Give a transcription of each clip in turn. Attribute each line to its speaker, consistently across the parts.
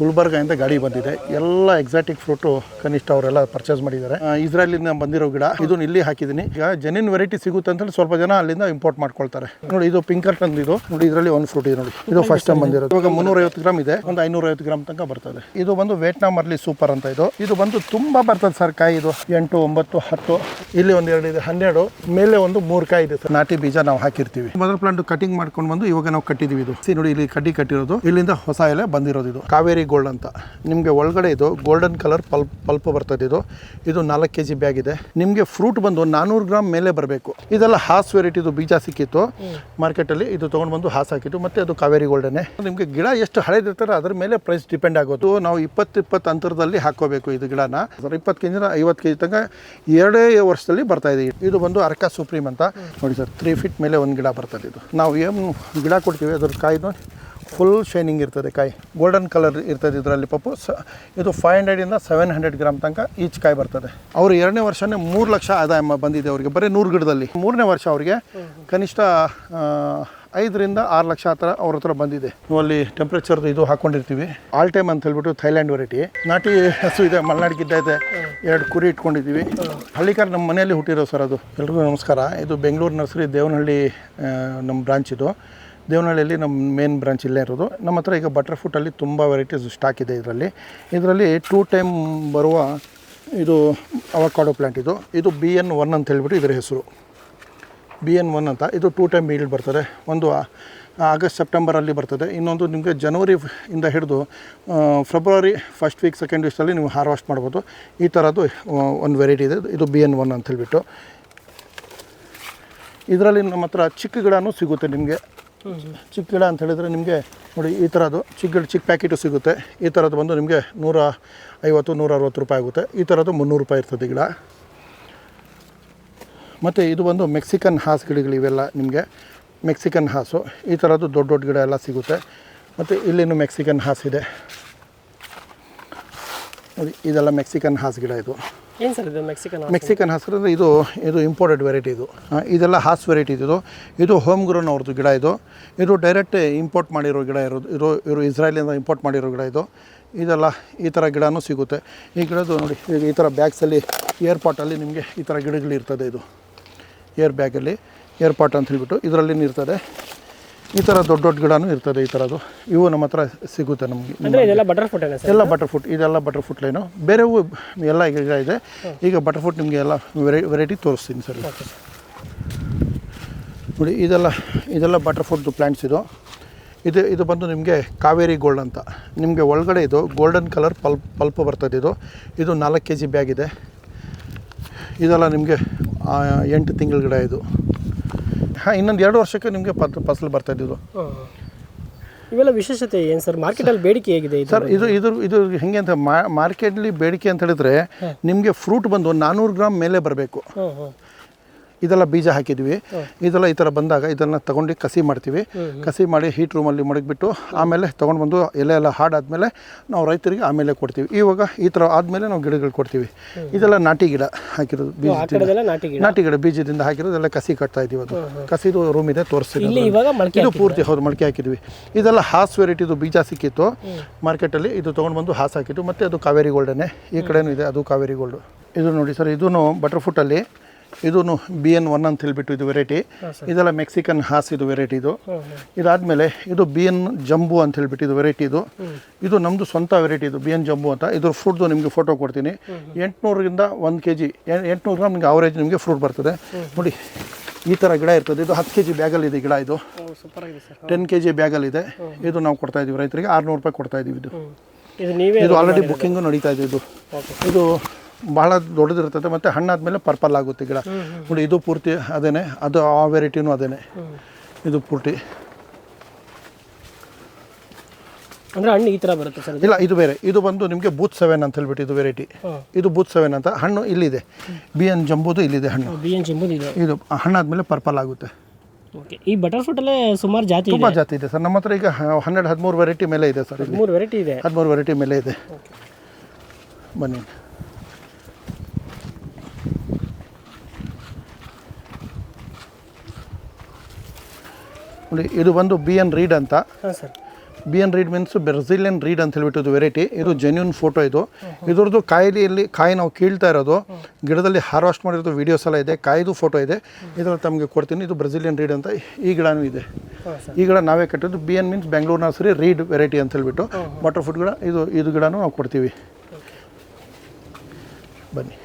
Speaker 1: ಗುಲ್ಬರ್ಗ ಇಂದ ಗಾಡಿ ಬಂದಿದೆ. ಎಲ್ಲ ಎಕ್ಸಾಟಿಕ್ ಫ್ರೂಟು ಕನಿಷ್ಠ ಅವರೆಲ್ಲ ಪರ್ಚೇಸ್ ಮಾಡಿದ್ದಾರೆ. ಇಸ್ರೇಲಿಂದ ಬಂದಿರೋ ಗಿಡ. ಇದು ಇಲ್ಲಿ ಹಾಕಿದ್ದೀನಿ. ಈಗ ಜೆನ್ಯೂನ್ ವೆರೈಟಿ ಸಿಗುತ್ತೆ ಅಂತ ಸ್ವಲ್ಪ ಜನ ಅಲ್ಲಿಂದ ಇಂಪೋರ್ಟ್ ಮಾಡ್ಕೊಳ್ತಾರೆ. ನೋಡಿ, ಇದು ಪಿಂಕರ್ ತಂದಿದ್ದು. ನೋಡಿ, ಇದರಲ್ಲಿ ಒಂದು ಫ್ರೂಟ್ ಇದೆ ನೋಡಿ. ಇದು ಫಸ್ಟ್ ಟೈಮ್ ಬಂದಿರೋದು. ಇವಾಗ ಮುನ್ನೂರೈವತ್ತು ಗ್ರಾಮ್ ಇದೆ. ಒಂದು ಐನೂರೈವತ್ತು ಗ್ರಾಮ್ ತನಕ ಬರ್ತದೆ. ಇದು ಬಂದು ವಿಯೆಟ್ನಾಮ್ ಅರ್ಲಿ ಸೂಪರ್ ಅಂತ ಇದು. ಇದು ಬಂದು ತುಂಬಾ ಬರ್ತದೆ ಸರ್ ಕಾಯಿ ಇದು. ಎಂಟು, ಒಂಬತ್ತು, ಹತ್ತು. ಇಲ್ಲಿ ಒಂದು ಎರಡು ಇದೆ. ಹನ್ನೆರಡು. ಮೇಲೆ ಒಂದು ಮೂರು ಕಾಯಿ ಇದೆ ನಾಟಿ ಬೀಜ ನಾವು ಹಾಕಿರ್ತೀವಿ. ಮದರ್ ಪ್ಲಾಂಟ್ ಕಟಿಂಗ್ ಮಾಡ್ಕೊಂಡು ಬಂದು ಇವಾಗ ನಾವು ಕಟ್ಟಿದೀವಿ ಇದು. ನೋಡಿ, ಇಲ್ಲಿ ಕಡ್ಡಿ ಕಟ್ಟಿರೋದು. ಇಲ್ಲಿಂದ ಹೊಸ ಎಲೆ ಬಂದಿರೋದು ಇದು. ಕಾವೇರಿ ಗೋಲ್ಡ್ ಅಂತ. ನಿಮಗೆ ಒಳಗಡೆ ಇದು ಗೋಲ್ಡನ್ ಕಲರ್ ಪಲ್ಪ್ ಪಲ್ಪ್ ಬರ್ತದೆ ಇದು. ಇದು ನಾಲ್ಕು ಕೆ ಜಿ ಬ್ಯಾಗ್ ಇದೆ. ನಿಮಗೆ ಫ್ರೂಟ್ ಬಂದು ನಾನ್ನೂರು ಗ್ರಾಮ್ ಮೇಲೆ ಬರಬೇಕು. ಇದೆಲ್ಲ ಹಾಸ್ ವೆರೈಟಿದು ಬೀಜ ಸಿಕ್ಕಿತ್ತು. ಮಾರ್ಕೆಟಲ್ಲಿ ಇದು ತೊಗೊಂಡು ಬಂದು ಹಾಸ್ ಹಾಕಿತ್ತು ಮತ್ತು ಅದು ಕಾವೇರಿ ಗೋಲ್ಡನ್ನೇ ನಿಮಗೆ ಗಿಡ ಎಷ್ಟು ಹಳೆದಿರ್ತಾರೆ ಅದ್ರ ಮೇಲೆ ಪ್ರೈಸ್ ಡಿಪೆಂಡ್ ಆಗೋದು. ನಾವು ಇಪ್ಪತ್ತು ಇಪ್ಪತ್ತು ಅಂತರದಲ್ಲಿ ಹಾಕೋಬೇಕು ಇದು ಗಿಡನ. ಇಪ್ಪತ್ತು ಕೆ ಜಿನ ಐವತ್ತು ಕೆ ಜಿ ತನಕ ಎರಡೇ ವರ್ಷದಲ್ಲಿ ಬರ್ತಾ ಇದೆ. ಇದು ಬಂದು ಅರ್ಕ ಸುಪ್ರೀಮ್ ಅಂತ. ನೋಡಿ ಸರ್ ತ್ರೀ ಫೀಟ್ ಮೇಲೆ ಒಂದು ಗಿಡ ಬರ್ತದೆ ಇದು. ನಾವು ಏನು ಗಿಡ ಕೊಡ್ತೀವಿ ಅದ್ರ ಕಾಯ್ದು ಫುಲ್ ಶೈನಿಂಗ್ ಇರ್ತದೆ ಕಾಯಿ. ಗೋಲ್ಡನ್ ಕಲರ್ ಇರ್ತದೆ ಇದರಲ್ಲಿ ಪಪ್ಪು. ಸ, ಇದು ಫೈವ್ ಹಂಡ್ರೆಡಿಂದ ಸೆವೆನ್ ಹಂಡ್ರೆಡ್ ಗ್ರಾಮ್ ತನಕ ಈಚ್ ಕಾಯಿ ಬರ್ತದೆ. ಅವರು ಎರಡನೇ ವರ್ಷನೇ ಮೂರು ಲಕ್ಷ ಆದಾಯ ಬಂದಿದೆ ಅವರಿಗೆ, ಬರೀ ನೂರು ಗಿಡದಲ್ಲಿ. ಮೂರನೇ ವರ್ಷ ಅವರಿಗೆ ಕನಿಷ್ಠ ಐದರಿಂದ ಆರು ಲಕ್ಷ ಆ ಥರ ಅವ್ರ ಹತ್ರ ಬಂದಿದೆ. ನೀವು ಅಲ್ಲಿ ಟೆಂಪ್ರೇಚರ್ದು ಇದು ಹಾಕೊಂಡಿರ್ತೀವಿ. ಆಲ್ ಟೈಮ್ ಅಂತ ಹೇಳ್ಬಿಟ್ಟು ಥೈಲ್ಯಾಂಡ್ ವೆರೈಟಿ ನಾಟಿ ಹಸು ಇದೆ, ಮಲೆನಾಡು ಗಿಡ್ಡ ಇದೆ, ಎರಡು ಕುರಿ ಇಟ್ಕೊಂಡಿದ್ದೀವಿ. ಹಳ್ಳಿಕಾರ ನಮ್ಮ ಮನೆಯಲ್ಲಿ ಹುಟ್ಟಿರೋ ಸರ್ ಅದು. ಎಲ್ರಿಗೂ ನಮಸ್ಕಾರ. ಇದು ಬೆಂಗಳೂರು ನರ್ಸರಿ ದೇವನಹಳ್ಳಿ ನಮ್ಮ ಬ್ರಾಂಚ್ ಇದು. ದೇವನಹಳ್ಳಿಯಲ್ಲಿ ನಮ್ಮ ಮೇನ್ ಬ್ರಾಂಚ್ ಇಲ್ಲೇ ಇರೋದು. ನಮ್ಮ ಹತ್ರ ಈಗ ಬಟರ್ ಫ್ರೂಟಲ್ಲಿ ತುಂಬ ವೆರೈಟೀಸ್ ಸ್ಟಾಕ್ ಇದೆ ಇದರಲ್ಲಿ. ಇದರಲ್ಲಿ ಟೂ ಟೈಮ್ ಬರುವ ಇದು ಅವಕಾಡೋ ಪ್ಲ್ಯಾಂಟ್ ಇದು. ಇದು ಬಿ ಎನ್ ಒನ್ ಅಂತ ಹೇಳಿಬಿಟ್ಟು ಇದರ ಹೆಸರು. ಬಿ ಎನ್ ಒನ್ ಅಂತ. ಇದು ಟೂ ಟೈಮ್ ಈಲ್ಡ್ ಬರ್ತದೆ. ಒಂದು ಆಗಸ್ಟ್ ಸೆಪ್ಟೆಂಬರಲ್ಲಿ ಬರ್ತದೆ. ಇನ್ನೊಂದು ನಿಮಗೆ ಜನವರಿ ಇಂದ ಹಿಡಿದು ಫೆಬ್ರವರಿ ಫಸ್ಟ್ ವೀಕ್ ಸೆಕೆಂಡ್ ವೀಕ್ಸಲ್ಲಿ ನೀವು ಹಾರ್ವೆಸ್ಟ್ ಮಾಡ್ಬೋದು. ಈ ಥರದ್ದು ಒಂದು ವೆರೈಟಿ ಇದೆ. ಇದು ಬಿ ಎನ್ ಒನ್ ಅಂತ ಹೇಳಿಬಿಟ್ಟು. ಇದರಲ್ಲಿ ನಮ್ಮ ಹತ್ರ ಚಿಕ್ಕ ಗಿಡನೂ ಸಿಗುತ್ತೆ ನಿಮಗೆ. ಚಿಕ್ಕ ಗಿಡ ಅಂತ ಹೇಳಿದರೆ ನಿಮಗೆ ನೋಡಿ ಈ ಥರದ್ದು ಚಿಕ್ಕ ಗಿಡ ಚಿಕ್ಕ ಪ್ಯಾಕೆಟು ಸಿಗುತ್ತೆ. ಈ ಥರದ್ದು ಬಂದು ನಿಮಗೆ ನೂರ ಐವತ್ತು, ನೂರ ಅರವತ್ತು ರೂಪಾಯಿ ಆಗುತ್ತೆ. ಈ ಥರದ್ದು ಮುನ್ನೂರು ರೂಪಾಯಿ ಇರ್ತದೆ ಗಿಡ. ಮತ್ತು ಇದು ಬಂದು ಮೆಕ್ಸಿಕನ್ ಹಾಸ್ ಗಿಡಗಳು ಇವೆಲ್ಲ ನಿಮಗೆ. ಮೆಕ್ಸಿಕನ್ ಹಾಸು. ಈ ಥರದ್ದು ದೊಡ್ಡ ದೊಡ್ಡ ಗಿಡ ಎಲ್ಲ ಸಿಗುತ್ತೆ. ಮತ್ತು ಇಲ್ಲಿನೂ ಮೆಕ್ಸಿಕನ್ ಹಾಸ್ ಇದೆ. ನೋಡಿ, ಇದೆಲ್ಲ ಮೆಕ್ಸಿಕನ್ ಹಾಸ್ ಗಿಡ ಇದು.
Speaker 2: ಏನು ಸರ್ ಇದು ಮೆಕ್ಸಿಕನ್
Speaker 1: ಮೆಕ್ಸಿಕನ್ ಹಸ್ರು ಅಂದರೆ ಇದು ಇದು ಇಂಪೋರ್ಟೆಡ್ ವೆರೈಟಿ ಇದು. ಇದೆಲ್ಲ ಹಾಸ್ ವೆರೈಟಿ ಇದು. ಇದು ಹೋಮ್ ಗ್ರೋನ್ ಅವ್ರದ್ದು ಗಿಡ ಇದು. ಇದು ಡೈರೆಕ್ಟ್ ಇಂಪೋರ್ಟ್ ಮಾಡಿರೋ ಗಿಡ ಇರೋದು ಇರೋ ಇವರು ಇಸ್ರಾಯಲಿಂದ ಇಂಪೋರ್ಟ್ ಮಾಡಿರೋ ಗಿಡ ಇದು. ಇದೆಲ್ಲ ಈ ಥರ ಗಿಡನೂ ಸಿಗುತ್ತೆ. ಈ ಗಿಡದ್ದು ನೋಡಿ, ಈ ಥರ ಬ್ಯಾಗ್ಸಲ್ಲಿ ಏರ್ಪಾಟಲ್ಲಿ ನಿಮಗೆ ಈ ಥರ ಗಿಡಗಳಿರ್ತದೆ ಇದು. ಏರ್ ಬ್ಯಾಗಲ್ಲಿ ಏರ್ಪಾಟ್ ಅಂತ ಹೇಳ್ಬಿಟ್ಟು ಇದರಲ್ಲಿ ಇರ್ತದೆ. ಈ ಥರ ದೊಡ್ಡ ದೊಡ್ಡ ಗಿಡನೂ ಇರ್ತದೆ ಈ ಥರದ್ದು ಇವು ನಮ್ಮ ಹತ್ರ ಸಿಗುತ್ತೆ ನಮಗೆ.
Speaker 2: ಅಂದರೆ ಇದೆಲ್ಲ ಬಟರ್
Speaker 1: ಎಲ್ಲ ಬಟರ್ ಫ್ರೂಟ್ ಇದೆಲ್ಲ ಬಟರ್ ಫುಟ್ ಲೈನು ಬೇರೆವು ಎಲ್ಲ ಈಗ ಇದೆ. ಈಗ ಬಟರ್ ಫ್ರೂಟ್ ನಿಮಗೆ ಎಲ್ಲ ವೆರೈ ವೆರೈಟಿ ತೋರಿಸ್ತೀನಿ ಸರ್. ನೋಡಿ ಇದೆಲ್ಲ ಇದೆಲ್ಲ ಬಟರ್ ಫ್ರೂಟ್ದು ಪ್ಲ್ಯಾಂಟ್ಸ್ ಇದು. ಇದು ಇದು ಬಂದು ನಿಮಗೆ ಕಾವೇರಿ ಗೋಲ್ಡ್ ಅಂತ. ನಿಮಗೆ ಒಳಗಡೆ ಇದು ಗೋಲ್ಡನ್ ಕಲರ್ ಪಲ್ಪ್ ಪಲ್ಪ್ ಬರ್ತದೆ ಇದು. ಇದು ನಾಲ್ಕು ಕೆ ಜಿ ಬ್ಯಾಗ್ ಇದೆ. ಇದೆಲ್ಲ ನಿಮಗೆ ಎಂಟು ತಿಂಗಳ ಗಿಡ ಇದು. ಹಾಂ ಇನ್ನೊಂದು ಎರಡು ವರ್ಷಕ್ಕೆ ನಿಮಗೆ ಪತ್ ಫಸಲು ಬರ್ತಾ ಇದು
Speaker 2: ಇವೆಲ್ಲ ವಿಶೇಷತೆ ಏನು ಸರ್? ಮಾರ್ಕೆಟಲ್ಲಿ ಬೇಡಿಕೆ ಹೇಗಿದೆ
Speaker 1: ಸರ್ ಇದು ಇದು ಇದು ಹೆಂಗೆ ಅಂತ ಮಾರ್ಕೆಟ್ಲಿ ಬೇಡಿಕೆ ಅಂತ ಹೇಳಿದ್ರೆ ನಿಮಗೆ ಫ್ರೂಟ್ ಬಂದು ನಾನ್ನೂರು ಗ್ರಾಮ್ ಮೇಲೆ ಬರಬೇಕು. ಇದೆಲ್ಲ ಬೀಜ ಹಾಕಿದ್ವಿ. ಇದೆಲ್ಲ ಈ ಥರ ಬಂದಾಗ ಇದನ್ನು ತಗೊಂಡು ಕಸಿ ಮಾಡ್ತೀವಿ. ಕಸಿ ಮಾಡಿ ಹೀಟ್ ರೂಮಲ್ಲಿ ಮಡಗಿಬಿಟ್ಟು ಆಮೇಲೆ ತೊಗೊಂಡು ಬಂದು ಎಲೆ ಎಲ್ಲ ಹಾಡಾದಮೇಲೆ ನಾವು ರೈತರಿಗೆ ಆಮೇಲೆ ಕೊಡ್ತೀವಿ. ಇವಾಗ ಈ ಥರ ಆದಮೇಲೆ ನಾವು ಗಿಡಗಳು ಕೊಡ್ತೀವಿ. ಇದೆಲ್ಲ ನಾಟಿ ಗಿಡ ಹಾಕಿರೋದು
Speaker 2: ಬೀಜ ನಾಟಿ ಗಿಡ?
Speaker 1: ಬೀಜದಿಂದ ಹಾಕಿರೋದೆಲ್ಲ ಕಸಿ ಕಟ್ತಾ ಇದೀವಿ ಅದು. ಕಸಿದು ರೂಮ್ ಇದೆ
Speaker 2: ತೋರಿಸ್ತೀವಿ
Speaker 1: ಇದು ಪೂರ್ತಿ ಹೌದು ಮೊಳಕೆ ಹಾಕಿದ್ವಿ. ಇದೆಲ್ಲ ಹಾಸ್ ವೆರೈಟಿದು ಬೀಜ ಸಿಕ್ಕಿತ್ತು. ಮಾರ್ಕೆಟಲ್ಲಿ ಇದು ತೊಗೊಂಡು ಬಂದು ಹಾಸ್ ಹಾಕಿತ್ತು ಮತ್ತು ಅದು ಕಾವೇರಿ ಗೋಲ್ಡನ್ನೇ ಈ ಕಡೆನೂ ಇದೆ ಅದು ಕಾವೇರಿ ಗೋಲ್ಡು ಇದು ನೋಡಿ ಸರ್ ಇದೂ ಬಟರ್ ಫ್ರೂಟಲ್ಲಿ ಇದೂ ಬಿ ಎನ್ ಒನ್ ಅಂತ ಹೇಳಿಬಿಟ್ಟು ಇದು ವೆರೈಟಿ ಇದೆಲ್ಲ ಮೆಕ್ಸಿಕನ್ ಹಾಸ್ ಇದು ವೆರೈಟಿ ಇದು. ಇದಾದಮೇಲೆ ಇದು ಬಿ ಎನ್ ಜಂಬು ಅಂತ ಹೇಳ್ಬಿಟ್ಟು ಇದು ವೆರೈಟಿ ಇದು. ಇದು ನಮ್ಮದು ಸ್ವಂತ ವೆರೈಟಿ ಇದು ಬಿ ಎನ್ ಜಂಬು ಅಂತ. ಇದ್ರ ಫ್ರೂಟ್ದು ನಿಮಗೆ ಫೋಟೋ ಕೊಡ್ತೀನಿ. ಎಂಟುನೂರರಿಂದ ಒಂದು ಕೆ ಜಿ ಎಂಟುನೂರು ಗ್ರಾಮ್ ನಿಮಗೆ ಅವರೇಜ್ ನಿಮಗೆ ಫ್ರೂಟ್ ಬರ್ತದೆ. ನೋಡಿ ಈ ಥರ ಗಿಡ ಇರ್ತದೆ. ಇದು ಹತ್ತು ಕೆ ಜಿ ಬ್ಯಾಗಲ್ಲಿ ಇದೆ ಗಿಡ ಇದು. ಟೆನ್ ಕೆ ಜಿ ಬ್ಯಾಗಲ್ಲಿದೆ ಇದು. ನಾವು ಕೊಡ್ತಾ ಇದ್ದೀವಿ ರೈತರಿಗೆ. ಆರುನೂರು ರೂಪಾಯಿ ಕೊಡ್ತಾ ಇದ್ದೀವಿ ಇದು.
Speaker 2: ಇದು
Speaker 1: ಆಲ್ರೆಡಿ ಬುಕ್ಕಿಂಗು ನಡೀತಾ ಇದೆ ಇದು ಇದು ಬಹಳ ದೊಡ್ಡದಿರ್ತದೆ ಮತ್ತು ಹಣ್ಣಾದ್ಮೇಲೆ ಪರ್ಪಲ್ ಆಗುತ್ತೆ ಗಿಡ. ನೋಡಿ ಇದು ಪೂರ್ತಿ ಅದೇನೆ ಅದು ಆ ವೆರೈಟಿನೂ ಅದೇನೆ. ಇದು ಪೂರ್ತಿ.
Speaker 2: ಅಂದ್ರೆ ಹಣ್ಣು ಈ ಥರ ಬರುತ್ತೆ ಸರ್
Speaker 1: ಇಲ್ಲ ಇದು ಬೇರೆ. ಇದು ಬಂದು ನಿಮಗೆ ಬೂತ್ ಸೆವೆನ್ ಅಂತ ಹೇಳ್ಬಿಟ್ಟು ಇದು ವೆರೈಟಿ ಇದು ಬೂತ್ ಸೆವೆನ್ ಅಂತ. ಹಣ್ಣು ಇಲ್ಲಿದೆ. ಬಿ ಎನ್ ಜಂಬೂದು ಇಲ್ಲಿದೆ ಹಣ್ಣು.
Speaker 2: ಬಿ ಎನ್ ಜಂಬುದು ಇದು.
Speaker 1: ಇದು ಹಣ್ಣಾದ್ಮೇಲೆ ಪರ್ಪಲ್ ಆಗುತ್ತೆ.
Speaker 2: ಓಕೆ ಈ ಬಟರ್ ಫ್ರೂಟಲ್ಲೇ ಸುಮಾರು ಜಾತಿ ಇದೆ?
Speaker 1: ತುಂಬ ಜಾತಿ ಇದೆ ಸರ್. ನಮ್ಮ ಹತ್ರ ಈಗ ಹನ್ನೆರಡು ಹದಿಮೂರು ವೆರೈಟಿ ಮೇಲೆ ಇದೆ ಸರ್ ಹದಿಮೂರು
Speaker 2: ಮೂರು ವೆರೈಟಿ ಇದೆ.
Speaker 1: ಹದಿಮೂರು ವೆರೈಟಿ ಮೇಲೆ ಇದೆ. ಬನ್ನಿ. ನೋಡಿ ಇದು ಬಂದು ಬಿ ಎನ್ ರೀಡ್ ಅಂತ.
Speaker 2: ಹಾಂ sir.
Speaker 1: B N Reed means Brazilian Reed ಅಂತ ಹೇಳ್ಬಿಟ್ಟು ಇದು ವೆರೈಟಿ ಇದು ಜೆನ್ಯೂನ್ ಫೋಟೋ ಇದು. ಇದ್ರದ್ದು ಕಾಯಿಲೆಯಲ್ಲಿ ಕಾಯಿ ನಾವು ಕೀಳ್ತಾ ಇರೋದು. ಗಿಡದಲ್ಲಿ ಹಾರ್ವೆಸ್ಟ್ ಮಾಡಿರೋದು ವೀಡಿಯೋಸ್ ಎಲ್ಲ ಇದೆ. ಕಾಯ್ದು ಫೋಟೋ ಇದೆ. ಇದ್ರಲ್ಲಿ ತಮಗೆ ಕೊಡ್ತೀನಿ. ಇದು ಬ್ರೆಜಿಲಿಯನ್ ರೀಡ್ ಅಂತ. ಈ ಗಿಡನೂ ಇದೆ. ಈ ಗಿಡ ನಾವೇ ಕಟ್ಟಿದ್ದು. B N means Bengaluru nursery Reed variety ಅಂತ ಹೇಳ್ಬಿಟ್ಟು. ವಾಟರ್ ಫುಡ್ ಗಿಡ ಇದು ಇದು ಗಿಡನೂ ನಾವು ಕೊಡ್ತೀವಿ. ಬನ್ನಿ.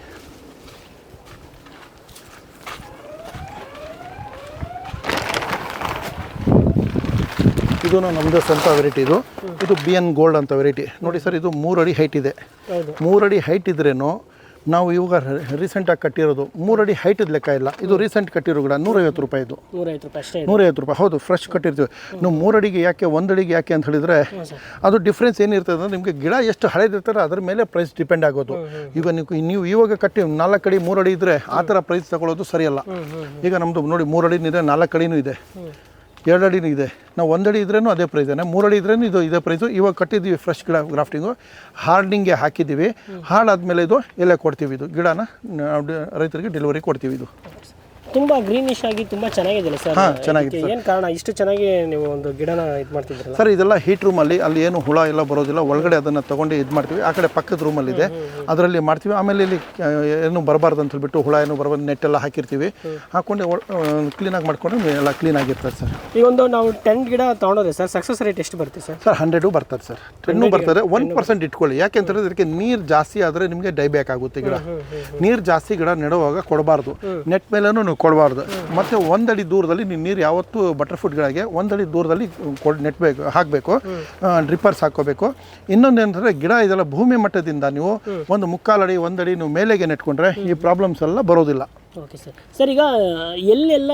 Speaker 1: ಇದು ನಮ್ಮದು ಸ್ವಂತ ವೆರೈಟಿ ಇದು. ಇದು ಬಿ ಎನ್ ಗೋಲ್ಡ್ ಅಂತ ವೆರೈಟಿ ನೋಡಿ ಸರ್ ಇದು ಮೂರು ಅಡಿ ಹೈಟ್ ಇದೆ. ಮೂರಡಿ ಹೈಟ್ ಇದ್ರೇನು ನಾವು ಇವಾಗ ರೀಸೆಂಟಾಗಿ ಕಟ್ಟಿರೋದು ಮೂರು ಅಡಿ ಹೈಟ್ ಲೆಕ್ಕ ಇಲ್ಲ. ಇದು ರೀಸೆಂಟ್ ಕಟ್ಟಿರೋ ಗಿಡ ನೂರೈವತ್ತು ರೂಪಾಯಿ ಇದು.
Speaker 2: ನೂರೈವತ್ತು ರೂಪಾಯಿ
Speaker 1: ಹೌದು ಫ್ರೆಶ್ ಕಟ್ಟಿರ್ತೀವಿ. ನೀವು ಮೂರು ಅಡಿಗೆ ಯಾಕೆ ಒಂದಡಿಗೆ ಅಡಿಗೆ ಯಾಕೆ ಅಂತ ಹೇಳಿದ್ರೆ ಅದು ಡಿಫ್ರೆನ್ಸ್ ಏನಿರ್ತದೆ ಅಂದ್ರೆ ನಿಮಗೆ ಗಿಡ ಎಷ್ಟು ಹಳೇದಿರ್ತಾರೆ ಅದ್ರ ಮೇಲೆ ಪ್ರೈಸ್ ಡಿಪೆಂಡ್ ಆಗೋದು. ಈಗ ನೀವು ನೀವು ಇವಾಗ ಕಟ್ಟಿ ನಾಲ್ಕು ಅಡಿ ಮೂರಡಿ ಅಡಿ ಇದ್ದರೆ ಆ ಥರ ಪ್ರೈಸ್ ತಗೊಳ್ಳೋದು ಸರಿಯಲ್ಲ. ಈಗ ನಮ್ಮದು ನೋಡಿ ಮೂರಡಿನೂ ಇದೆ ನಾಲ್ಕು ಅಡಿನೂ ಇದೆ. ಎರಡು ಅಡಿನೂ ಇದೆ. ನಾವು ಒಂದಡಿ ಇದ್ರೂ ಇದ್ರೇನು ಅದೇ ಪ್ರೈಸೇನೆ ಮೂರಡಿ ಇದ್ರೂ ಇದು ಇದೇ ಪ್ರೈಸು ಇವಾಗ ಕಟ್ಟಿದ್ದೀವಿ ಫ್ರೆಶ್ ಗಿಡ ಗ್ರಾಫ್ಟಿಂಗು ಹಾರ್ಡಿಂಗ್ಗೆ ಹಾಕಿದ್ದೀವಿ. ಹಾಳಾದ್ಮೇಲೆ ಇದು ಎಲೆ ಕೊಡ್ತೀವಿ ಇದು ಗಿಡನ. ರೈತರಿಗೆ ಡೆಲಿವರಿ ಕೊಡ್ತೀವಿ ಇದು.
Speaker 2: ತುಂಬಾ ಗ್ರೀನಿಶ್ ಆಗಿ ತುಂಬಾ ಚೆನ್ನಾಗಿದೆ ಸರ್?
Speaker 1: ಹಾ, ಚೆನ್ನಾಗಿದೆ
Speaker 2: ಏನು ಕಾರಣ? ಇಷ್ಟು ಚೆನ್ನಾಗಿ ನೀವು ಒಂದು ಗಿಡನ ಇದು ಮಾಡ್ತಿದ್ರಲ್ಲ
Speaker 1: ಸರ್ ಇದೆಲ್ಲ ಹೀಟ್ ರೂಮಲ್ಲಿ ಅಲ್ಲಿ ಏನು ಹುಳ ಎಲ್ಲ ಬರೋದಿಲ್ಲ. ಒಳಗಡೆ ಅದನ್ನು ತಗೊಂಡು ಇದು ಮಾಡ್ತೀವಿ. ಆ ಕಡೆ ಪಕ್ಕದ ರೂಮಲ್ಲಿ ಇದೆ. ಅದರಲ್ಲಿ ಮಾಡ್ತೀವಿ. ಆಮೇಲೆ ಇಲ್ಲಿ ಏನು ಬರಬಾರ್ದು ಅಂತ ಹೇಳ್ಬಿಟ್ಟು ಹುಳ ಏನು ಬರಬಾರ್ದು ನೆಟ್ ಎಲ್ಲ ಹಾಕಿರ್ತೀವಿ. ಹಾಕೊಂಡು ಕ್ಲೀನಾಗಿ ಮಾಡ್ಕೊಂಡು ಎಲ್ಲ ಕ್ಲೀನ್ ಆಗಿರ್ತದೆ ಸರ್.
Speaker 2: ಈಗ ಒಂದು ನಾವು ಟೆನ್ ಗಿಡ ತಗೊಂಡ್ರೆ ಸರ್ ಸಕ್ಸಸ್ ರೇಟ್ ಎಷ್ಟು ಬರುತ್ತೆ ಸರ್?
Speaker 1: ಸರ್ ಹಂಡ್ರೆಡು ಬರ್ತದೆ ಸರ್. ಟೆನ್ನು ಬರ್ತದೆ. ಒನ್ ಪರ್ಸೆಂಟ್ ಇಟ್ಕೊಳ್ಳಿ. ಯಾಕೆಂತಂದ್ರೆ ಇದಕ್ಕೆ ನೀರು ಜಾಸ್ತಿ ಆದರೆ ನಿಮಗೆ ಡೈಬ್ಯಾಕ್ ಆಗುತ್ತೆ ಗಿಡ. ನೀರು ಜಾಸ್ತಿ ಗಿಡ ನೆಡುವಾಗ ಕೊಡಬಾರ್ದು. ನೆಟ್ ಮೇಲೆ ಕೊಡಬಾರ್ದು. ಮತ್ತು ಒಂದಡಿ ದೂರದಲ್ಲಿ ನೀವು ನೀರು ಯಾವತ್ತೂ ಬಟರ್ ಗಿಡಗೆ ಒಂದಡಿ ದೂರದಲ್ಲಿ ಕೊಡ್ ನೆಟ್ಬೇಕು ಹಾಕಬೇಕು ಡ್ರಿಪ್ಪರ್ಸ್ ಹಾಕೋಬೇಕು ಇನ್ನೊಂದು ಏನಂದರೆ ಗಿಡ ಇದೆಲ್ಲ ಭೂಮಿ ಮಟ್ಟದಿಂದ ನೀವು ಒಂದು ಮುಕ್ಕಾಲಡಿ ಒಂದಡಿ ನೀವು ಮೇಲೆಗೆ ನೆಟ್ಕೊಂಡ್ರೆ ಈ ಪ್ರಾಬ್ಲಮ್ಸ್ ಎಲ್ಲ ಬರೋದಿಲ್ಲ.
Speaker 2: ಓಕೆ ಸರ್ ಸರ್ ಈಗ ಎಲ್ಲೆಲ್ಲ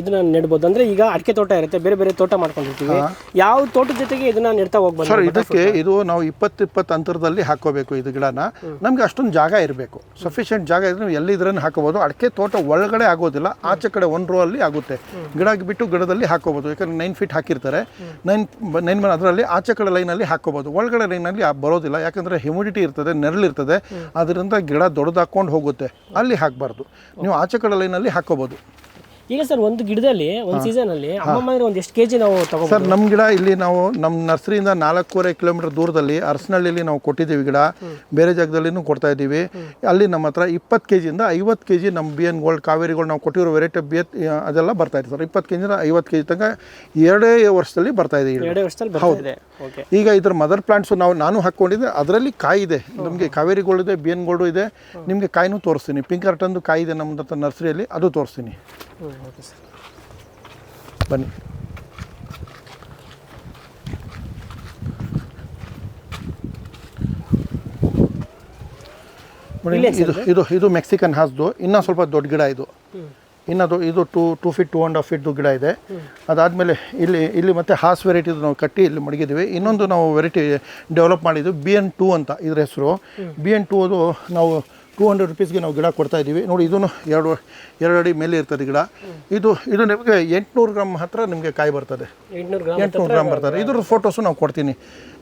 Speaker 2: ಇದನ್ನ ನೆಡ್ಬೋದು? ಅಂದ್ರೆ ಈಗ ಅಡಿಕೆ ತೋಟ ಇರುತ್ತೆ ಬೇರೆ ಬೇರೆ ತೋಟ ಮಾಡ್ಕೊಂಡಿರ್ತೀವಿ. ಯಾವ ತೋಟದ ಜೊತೆಗೆ ಇದನ್ನ ನೆಡ್ತಾ ಹೋಗ್ಬೋದು
Speaker 1: ಸರ್ ಇದಕ್ಕೆ ಇದು ನಾವು ಇಪ್ಪತ್ತು ಇಪ್ಪತ್ತು ಅಂತರದಲ್ಲಿ ಹಾಕೋಬೇಕು ಇದು ಗಿಡನ. ನಮ್ಗೆ ಅಷ್ಟೊಂದು ಜಾಗ ಇರಬೇಕು. ಸಫಿಷಿಯೆಂಟ್ ಜಾಗ ಇದ್ರೆ ನೀವು ಎಲ್ಲಿದ್ರೂ ಹಾಕೋಬೋದು ಅಡಿಕೆ ತೋಟ ಒಳಗಡೆ ಆಗೋದಿಲ್ಲ ಆಚೆ ಕಡೆ ಒಂದು ರೋ ಅಲ್ಲಿ ಆಗುತ್ತೆ. ಗಿಡ ಬಿಟ್ಟು ಗಿಡದಲ್ಲಿ ಹಾಕೋಬಹುದು ಯಾಕಂದ್ರೆ ನೈನ್ ಫೀಟ್ ಹಾಕಿರ್ತಾರೆ. ನೈನ್ ನೈನ್ ಅದರಲ್ಲಿ ಆಚೆ ಕಡೆ ಲೈನಲ್ಲಿ ಹಾಕೋಬೋದು ಒಳಗಡೆ ಲೈನಲ್ಲಿ ಬರೋದಿಲ್ಲ. ಯಾಕಂದ್ರೆ ಹ್ಯುಮಿಡಿಟಿ ಇರ್ತದೆ ನೆರಳಿರ್ತದೆ. ಅದರಿಂದ ಗಿಡ ದೊಡ್ಡದಾಕೊಂಡು ಹೋಗುತ್ತೆ. ಅಲ್ಲಿ ಹಾಕಬಾರ್ದು. ನೀವು ಆಚೆ ಕಡೆ ಲೈನಲ್ಲಿ ಹಾಕೋಬೋದು
Speaker 2: ಈಗ ಸರ್ ಒಂದು ಗಿಡದಲ್ಲಿ ಒಂದು ಸೀಸನ್ ಅಲ್ಲಿ ಒಂದು ಎಷ್ಟು ಕೆಜಿ ನಾವು ತಗೋಬೋದು?
Speaker 1: ಸರ್ ನಮ್ಮ ಗಿಡ ಇಲ್ಲಿ ನಾವು ನಮ್ಮ ನರ್ಸರಿಯಿಂದ ನಾಲ್ಕೂವರೆ ಕಿಲೋಮೀಟರ್ ದೂರದಲ್ಲಿ ಅರಸನಹಳ್ಳಿಲಿ ನಾವು ಕೊಟ್ಟಿದ್ದೀವಿ ಗಿಡ. ಬೇರೆ ಜಾಗದಲ್ಲಿನೂ ಕೊಡ್ತಾ ಇದ್ದೀವಿ. ಅಲ್ಲಿ ನಮ್ಮ ಹತ್ರ ಇಪ್ಪತ್ತು ಕೆ ಜಿಯಿಂದ ಐವತ್ತು ಕೆ ಜಿ ನಮ್ಮ ಬಿ ಎನ್ ಗೋಲ್ಡ್ ಕಾವೇರಿಗಳು ನಾವು ಕೊಟ್ಟಿರೋ ವೆರೈಟಿ ಬಿ ಅದೆಲ್ಲ ಬರ್ತಾ ಇದೆ ಸರ್. ಇಪ್ಪತ್ತು ಕೆ ಜಿಯಿಂದ ಐವತ್ತು ಕೆ ಜಿ ತನಕ ಎರಡೇ ವರ್ಷದಲ್ಲಿ ಬರ್ತಾ ಇದೆ ಇಳುವರಿ. ಈಗ ಇದ್ರ ಮದರ್ ಪ್ಲಾಂಟ್ಸು ನಾವು ನಾನು ಹಾಕ್ಕೊಂಡಿದ್ದೆ ಅದರಲ್ಲಿ ಕಾಯಿ ಇದೆ ನಮಗೆ ಕಾವೇರಿ ಗೋಲ್ಡ್ ಇದೆ. ಬಿ ಎನ್ ಗೋಲ್ಡು ಇದೆ ನಿಮಗೆ ಕಾಯಿನೂ ತೋರಿಸ್ತೀನಿ. ಪಿಂಕ್ ಕಾಯಿ ಇದೆ ನಮ್ಮ ಹತ್ರ ನರ್ಸರಿಯಲ್ಲಿ ಅದು ತೋರಿಸ್ತೀನಿ. ಬನ್ನಿ. ಇದು ಇದು? ಇದು ಮೆಕ್ಸಿಕನ್ ಹಾಸ್ದು. ಇನ್ನೂ ಸ್ವಲ್ಪ ದೊಡ್ಡ ಗಿಡ ಇದು. ಇನ್ನದು ಇದು two two feet two and half ಫೀಟ್ದು ಗಿಡ ಇದೆ. ಅದಾದಮೇಲೆ ಇಲ್ಲಿ ಇಲ್ಲಿ ಮತ್ತೆ ಹಾಸ್ ವೆರೈಟಿದು ನಾವು ಕಟ್ಟಿ ಇಲ್ಲಿ ಮಡಗಿದ್ದೀವಿ. ಇನ್ನೊಂದು ನಾವು ವೆರೈಟಿ ಡೆವಲಪ್ ಮಾಡಿದ್ದು ಬಿ ಎನ್ ಟೂ ಅಂತ ಇದ್ರ ಹೆಸರು. ಬಿ ಎನ್ ಟೂ ಅದು ನಾವು ಟೂ ಹಂಡ್ರೆಡ್ ರುಪೀಸ್ಗೆ ನಾವು ಗಿಡ ಕೊಡ್ತಾ ಇದ್ದೀವಿ. ನೋಡಿ ಇದನ್ನು ಎರಡು ಎರಡು ಅಡಿ ಮೇಲೆ ಇರ್ತದೆ ಗಿಡ. ಇದು ಇದು ನಿಮಗೆ ಎಂಟುನೂರು ಗ್ರಾಮ್ ಹತ್ರ ನಿಮಗೆ ಕಾಯಿ ಬರ್ತದೆ.
Speaker 2: ಎಂಟ್ನೂರು ಗ್ರಾಮ್
Speaker 1: ಬರ್ತದೆ. ಇದ್ರ ಫೋಟೋಸು ನಾವು ಕೊಡ್ತೀನಿ.